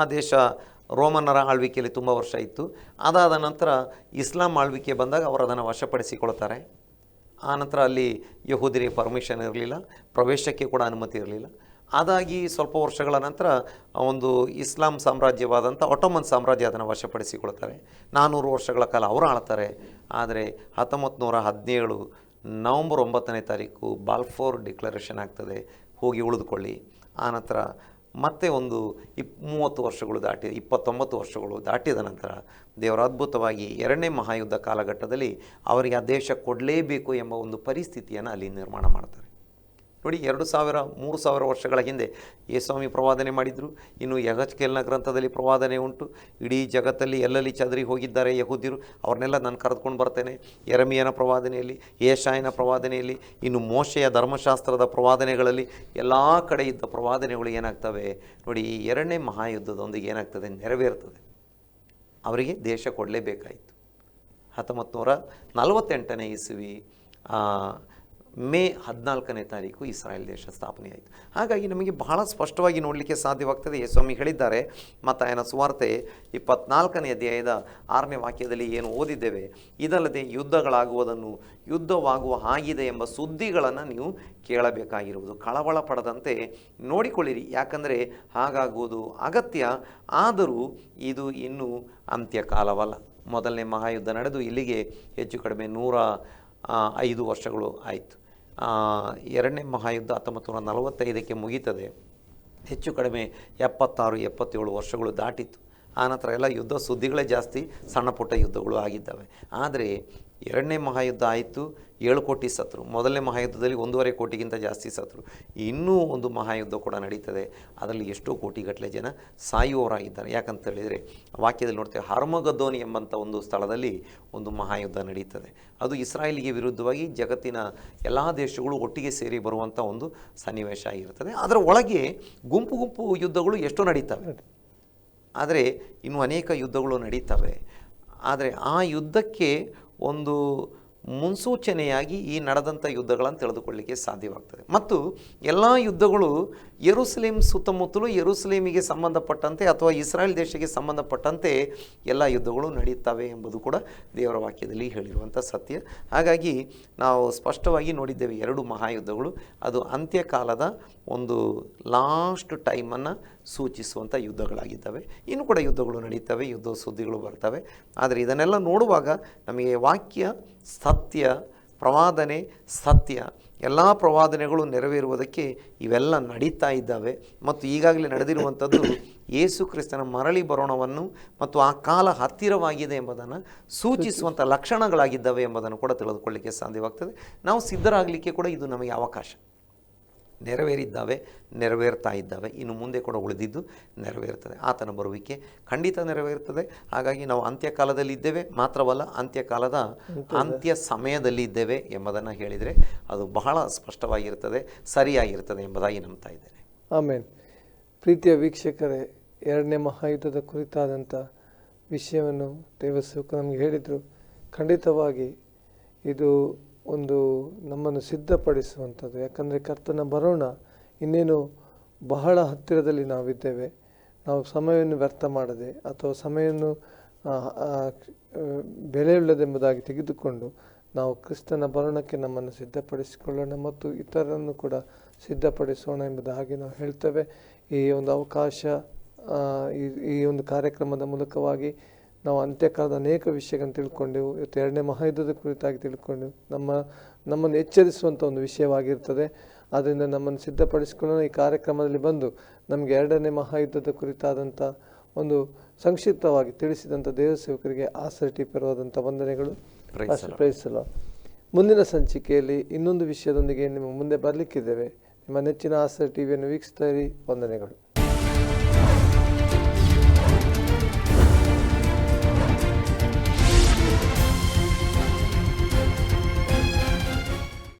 ಆ ದೇಶ ರೋಮನ್ನರ ಆಳ್ವಿಕೆಯಲ್ಲಿ ತುಂಬ ವರ್ಷ ಇತ್ತು. ಅದಾದ ನಂತರ ಇಸ್ಲಾಂ ಆಳ್ವಿಕೆ ಬಂದಾಗ ಅವರು ಅದನ್ನು ವಶಪಡಿಸಿಕೊಳ್ತಾರೆ. ಆನಂತರ ಅಲ್ಲಿ ಯಹೂದಿರಿಗೆ ಪರ್ಮಿಷನ್ ಇರಲಿಲ್ಲ, ಪ್ರವೇಶಕ್ಕೆ ಕೂಡ ಅನುಮತಿ ಇರಲಿಲ್ಲ. ಅದಾಗಿ ಸ್ವಲ್ಪ ವರ್ಷಗಳ ನಂತರ ಒಂದು ಇಸ್ಲಾಂ ಸಾಮ್ರಾಜ್ಯವಾದಂಥ ಆಟೋಮನ್ ಸಾಮ್ರಾಜ್ಯ ಅದನ್ನು ವಶಪಡಿಸಿಕೊಳ್ತಾರೆ. ನಾನ್ನೂರು ವರ್ಷಗಳ ಕಾಲ ಅವರು ಆಳ್ತಾರೆ. ಆದರೆ ಹತ್ತೊಂಬತ್ತು ನೂರ ಹದಿನೇಳು ನವಂಬರ್ ಒಂಬತ್ತನೇ ತಾರೀಕು ಬಾಲ್ಫೋರ್ ಡಿಕ್ಲರೇಷನ್ ಆಗ್ತದೆ. ಹೋಗಿ ಉಳಿದುಕೊಳ್ಳಿ. ಆನಂತರ ಮತ್ತೆ ಒಂದು ಇಪ್, ಮೂವತ್ತು ವರ್ಷಗಳು ದಾಟಿ, ಇಪ್ಪತ್ತೊಂಬತ್ತು ವರ್ಷಗಳು ದಾಟಿದ ನಂತರ ದೇವರ ಅದ್ಭುತವಾಗಿ ಎರಡನೇ ಮಹಾಯುದ್ಧ ಕಾಲಘಟ್ಟದಲ್ಲಿ ಅವರಿಗೆ ಆ ದೇಶ ಕೊಡಲೇಬೇಕು ಎಂಬ ಒಂದು ಪರಿಸ್ಥಿತಿಯನ್ನು ಅಲ್ಲಿ ನಿರ್ಮಾಣ ಮಾಡ್ತಾರೆ. ನೋಡಿ ಎರಡು ಸಾವಿರ, ಮೂರು ಸಾವಿರ ವರ್ಷಗಳ ಹಿಂದೆ ಯೇಸ್ವಾಮಿ ಪ್ರವಾದನೆ ಮಾಡಿದರು. ಇನ್ನು ಯಗಚ್ಕೆಲ್ನ ಗ್ರಂಥದಲ್ಲಿ ಪ್ರವಾದನೆ ಉಂಟು. ಇಡೀ ಜಗತ್ತಲ್ಲಿ ಎಲ್ಲಲ್ಲಿ ಚದರಿ ಹೋಗಿದ್ದಾರೆ ಯಹೂದಿರು ಅವ್ರನ್ನೆಲ್ಲ ನಾನು ಕರೆದುಕೊಂಡು ಬರ್ತೇನೆ. ಎರಮಿಯನ ಪ್ರವಾದನೆಯಲ್ಲಿ ಏಷಾಯನ ಪ್ರವಾದನೆಯಲ್ಲಿ, ಇನ್ನು ಮೋಶೆಯ ಧರ್ಮಶಾಸ್ತ್ರದ ಪ್ರವಾದನೆಗಳಲ್ಲಿ ಎಲ್ಲ ಕಡೆ ಇದ್ದ ಪ್ರವಾದನೆಗಳು ಏನಾಗ್ತವೆ? ನೋಡಿ, ಈ ಎರಡನೇ ಮಹಾಯುದ್ಧದೊಂದಿಗೆ ಏನಾಗ್ತದೆ? ನೆರವೇರ್ತದೆ. ಅವರಿಗೆ ದೇಶ ಕೊಡಲೇಬೇಕಾಯಿತು. ಹತ್ತೊಂಬತ್ತು ನೂರ ನಲವತ್ತೆಂಟನೇ ಇಸುವಿ ಮೇ ಹದಿನಾಲ್ಕನೇ ತಾರೀಕು ಇಸ್ರಾಯೇಲ್ ದೇಶ ಸ್ಥಾಪನೆಯಾಯಿತು. ಹಾಗಾಗಿ ನಮಗೆ ಬಹಳ ಸ್ಪಷ್ಟವಾಗಿ ನೋಡಲಿಕ್ಕೆ ಸಾಧ್ಯವಾಗ್ತದೆ. ಸ್ವಾಮಿ ಹೇಳಿದ್ದಾರೆ, ಮತ್ತಾಯನ ಸುವಾರ್ತೆ ಇಪ್ಪತ್ನಾಲ್ಕನೇ ಅಧ್ಯಾಯದ ಆರನೇ ವಾಕ್ಯದಲ್ಲಿ ಏನು ಓದಿದ್ದೇವೆ? ಇದಲ್ಲದೆ ಯುದ್ಧಗಳಾಗುವುದನ್ನು ಯುದ್ಧವಾಗುವ ಆಗಿದೆ ಎಂಬ ಸುದ್ದಿಗಳನ್ನು ನೀವು ಕೇಳಬೇಕಾಗಿರುವುದು. ಕಳವಳ ಪಡದಂತೆ ನೋಡಿಕೊಳ್ಳಿರಿ. ಯಾಕಂದರೆ ಹಾಗಾಗುವುದು ಅಗತ್ಯ. ಆದರೂ ಇದು ಇನ್ನೂ ಅಂತ್ಯಕಾಲವಲ್ಲ ಮೊದಲನೇ ಮಹಾಯುದ್ಧ ನಡೆದು ಇಲ್ಲಿಗೆ ಹೆಚ್ಚು ಕಡಿಮೆ ನೂರ ಐದು ವರ್ಷಗಳು ಆಯಿತು. ಎರಡನೇ ಮಹಾಯುದ್ಧ ಹತ್ತೊಂಬತ್ತು ನೂರ ನಲವತ್ತೈದಕ್ಕೆ ಮುಗೀತದೆ. ಹೆಚ್ಚು ಕಡಿಮೆ ಎಪ್ಪತ್ತಾರು, ಎಪ್ಪತ್ತೇಳು ವರ್ಷಗಳು ದಾಟಿತ್ತು. ಆನಂತರ ಎಲ್ಲ ಯುದ್ಧ ಸುದ್ದಿಗಳೇ ಜಾಸ್ತಿ ಸಣ್ಣ ಪುಟ್ಟ ಯುದ್ಧಗಳು ಆಗಿದ್ದಾವೆ. ಆದರೆ ಎರಡನೇ ಮಹಾಯುದ್ಧ ಆಯಿತು, ಏಳು ಕೋಟಿ ಸತ್ರು. ಮೊದಲನೇ ಮಹಾಯುದ್ಧದಲ್ಲಿ ಒಂದೂವರೆ ಕೋಟಿಗಿಂತ ಜಾಸ್ತಿ ಸತ್ರು. ಇನ್ನೂ ಒಂದು ಮಹಾಯುದ್ಧ ಕೂಡ ನಡೀತದೆ. ಅದರಲ್ಲಿ ಎಷ್ಟೋ ಕೋಟಿಗಟ್ಟಲೆ ಜನ ಸಾಯುವವರಾಗಿದ್ದಾರೆ. ಯಾಕಂತ ಹೇಳಿದರೆ, ವಾಕ್ಯದಲ್ಲಿ ನೋಡ್ತೇವೆ, ಹರ್ಮಗದ್ದೋನಿ ಎಂಬಂಥ ಒಂದು ಸ್ಥಳದಲ್ಲಿ ಒಂದು ಮಹಾಯುದ್ಧ ನಡೀತದೆ. ಅದು ಇಸ್ರಾಯೇಲಿಗೆ ವಿರುದ್ಧವಾಗಿ ಜಗತ್ತಿನ ಎಲ್ಲ ದೇಶಗಳು ಒಟ್ಟಿಗೆ ಸೇರಿ ಬರುವಂಥ ಒಂದು ಸನ್ನಿವೇಶ ಆಗಿರ್ತದೆ. ಅದರ ಒಳಗೆ ಗುಂಪು ಗುಂಪು ಯುದ್ಧಗಳು ಎಷ್ಟೋ ನಡೀತವೆ. ಆದರೆ, ಇನ್ನು ಅನೇಕ ಯುದ್ಧಗಳು ನಡೀತವೆ. ಆದರೆ, ಆ ಯುದ್ಧಕ್ಕೆ ಒಂದು ಮುನ್ಸೂಚನೆಯಾಗಿ ಈ ನಡೆದಂಥ ಯುದ್ಧಗಳನ್ನು ತಿಳಿದುಕೊಳ್ಳಲಿಕ್ಕೆ ಸಾಧ್ಯವಾಗ್ತದೆ. ಮತ್ತು ಎಲ್ಲ ಯುದ್ಧಗಳು ಯೆರೂಸಲೇಮ್ ಸುತ್ತಮುತ್ತಲು ಯೆರೂಸಲೇಮಿಗೆ ಸಂಬಂಧಪಟ್ಟಂತೆ ಅಥವಾ ಇಸ್ರಾಯೇಲ್ ದೇಶಕ್ಕೆ ಸಂಬಂಧಪಟ್ಟಂತೆ ಎಲ್ಲ ಯುದ್ಧಗಳು ನಡೆಯುತ್ತವೆ ಎಂಬುದು ಕೂಡ ದೇವರ ವಾಕ್ಯದಲ್ಲಿ ಹೇಳಿರುವಂಥ ಸತ್ಯ. ಹಾಗಾಗಿ ನಾವು ಸ್ಪಷ್ಟವಾಗಿ ನೋಡಿದ್ದೇವೆ ಎರಡು ಮಹಾಯುದ್ಧಗಳು. ಅದು ಅಂತ್ಯಕಾಲದ ಒಂದು ಲಾಸ್ಟ್ ಟೈಮನ್ನು ಸೂಚಿಸುವಂಥ ಯುದ್ಧಗಳಾಗಿದ್ದಾವೆ. ಇನ್ನು ಕೂಡ ಯುದ್ಧಗಳು ನಡೀತವೆ ಯುದ್ಧ ಸುದ್ದಿಗಳು ಬರ್ತವೆ. ಆದರೆ ಇದನ್ನೆಲ್ಲ ನೋಡುವಾಗ ನಮಗೆ ವಾಕ್ಯ ಸತ್ಯ ಪ್ರವಾದನೆ ಸತ್ಯ. ಎಲ್ಲ ಪ್ರವಾದನೆಗಳು ನೆರವೇರುವುದಕ್ಕೆ ಇವೆಲ್ಲ ನಡೀತಾ ಇದ್ದಾವೆ. ಮತ್ತು ಈಗಾಗಲೇ ನಡೆದಿರುವಂಥದ್ದು ಯೇಸು ಕ್ರಿಸ್ತನ ಮರಳಿ ಬರೋಣವನ್ನು ಮತ್ತು ಆ ಕಾಲ ಹತ್ತಿರವಾಗಿದೆ ಎಂಬುದನ್ನು ಸೂಚಿಸುವಂಥ ಲಕ್ಷಣಗಳಾಗಿದ್ದಾವೆ ಎಂಬುದನ್ನು ಕೂಡ ತಿಳಿದುಕೊಳ್ಳಿಕ್ಕೆ ಸಾಧ್ಯವಾಗ್ತದೆ. ನಾವು ಸಿದ್ಧರಾಗಲಿಕ್ಕೆ ಕೂಡ ಇದು ನಮಗೆ ಅವಕಾಶ. ನೆರವೇರಿದ್ದಾವೆ ನೆರವೇರ್ತಾ ಇದ್ದಾವೆ ಇನ್ನು ಮುಂದೆ ಕೂಡ ಉಳಿದಿದ್ದು ನೆರವೇರ್ತದೆ. ಆತನ ಬರುವಿಕೆ ಖಂಡಿತ ನೆರವೇರ್ತದೆ. ಹಾಗಾಗಿ ನಾವು ಅಂತ್ಯಕಾಲದಲ್ಲಿ ಇದ್ದೇವೆ ಮಾತ್ರವಲ್ಲ ಅಂತ್ಯಕಾಲದ ಅಂತ್ಯ ಸಮಯದಲ್ಲಿ ಇದ್ದೇವೆ ಎಂಬುದನ್ನು ಹೇಳಿದರೆ ಅದು ಬಹಳ ಸ್ಪಷ್ಟವಾಗಿರ್ತದೆ ಸರಿಯಾಗಿರ್ತದೆ ಎಂಬುದಾಗಿ ನಂಬ್ತಾ ಇದ್ದೇನೆ. ಆಮೇಲೆ ಪ್ರೀತಿಯ ವೀಕ್ಷಕರೇ ಎರಡನೇ ಮಹಾಯುದ್ಧದ ಕುರಿತಾದಂಥ ವಿಷಯವನ್ನು ದೇವಸೇವಕ ನಮಗೆ ಹೇಳಿದರು. ಖಂಡಿತವಾಗಿ ಇದು ಒಂದು ನಮ್ಮನ್ನು ಸಿದ್ಧಪಡಿಸುವಂಥದ್ದು. ಯಾಕಂದರೆ ಕರ್ತನ ಬರೋಣ, ಇನ್ನೇನು ಬಹಳ ಹತ್ತಿರದಲ್ಲಿ ನಾವಿದ್ದೇವೆ. ನಾವು ಸಮಯವನ್ನು ವ್ಯರ್ಥ ಮಾಡದೆ ಅಥವಾ ಸಮಯವನ್ನು ಬೆಲೆಯುಳ್ಳದೆಂಬುದಾಗಿ ತೆಗೆದುಕೊಂಡು ನಾವು ಕ್ರಿಸ್ತನ ಬರೋಣಕ್ಕೆ ನಮ್ಮನ್ನು ಸಿದ್ಧಪಡಿಸಿಕೊಳ್ಳೋಣ ಮತ್ತು ಇತರರನ್ನು ಕೂಡ ಸಿದ್ಧಪಡಿಸೋಣ ಎಂಬುದಾಗಿ ನಾವು ಹೇಳ್ತೇವೆ. ಈ ಒಂದು ಅವಕಾಶ ಈ ಈ ಒಂದು ಕಾರ್ಯಕ್ರಮದ ಮೂಲಕವಾಗಿ ನಾವು ಅಂತ್ಯಕಾಲದ ಅನೇಕ ವಿಷಯಗಳನ್ನು ತಿಳ್ಕೊಂಡೆವು. ಇವತ್ತು ಎರಡನೇ ಮಹಾಯುದ್ಧದ ಕುರಿತಾಗಿ ತಿಳ್ಕೊಂಡೆವು. ನಮ್ಮ ನಮ್ಮನ್ನು ಎಚ್ಚರಿಸುವಂಥ ಒಂದು ವಿಷಯವಾಗಿರ್ತದೆ. ಆದ್ದರಿಂದ ನಮ್ಮನ್ನು ಸಿದ್ಧಪಡಿಸಿಕೊಳ್ಳೋಣ. ಈ ಕಾರ್ಯಕ್ರಮದಲ್ಲಿ ಬಂದು ನಮಗೆ ಎರಡನೇ ಮಹಾಯುದ್ಧದ ಕುರಿತಾದಂಥ ಒಂದು ಸಂಕ್ಷಿಪ್ತವಾಗಿ ತಿಳಿಸಿದಂಥ ದೇವ ಸೇವಕರಿಗೆ ಆಸರ್ಟಿ ಪರವಾದಂಥ ವಂದನೆಗಳು. ಪ್ರಯತ್ನಿಸಲ್ಲ ಮುಂದಿನ ಸಂಚಿಕೆಯಲ್ಲಿ ಇನ್ನೊಂದು ವಿಷಯದೊಂದಿಗೆ ನಿಮ್ಮ ಮುಂದೆ ಬರಲಿಕ್ಕಿದ್ದೇವೆ. ನಿಮ್ಮ ನೆಚ್ಚಿನ ಆಸರ್ ಟಿವಿಯನ್ನು ವೀಕ್ಷಿಸ್ತಾ ಇರಿ. ವಂದನೆಗಳು.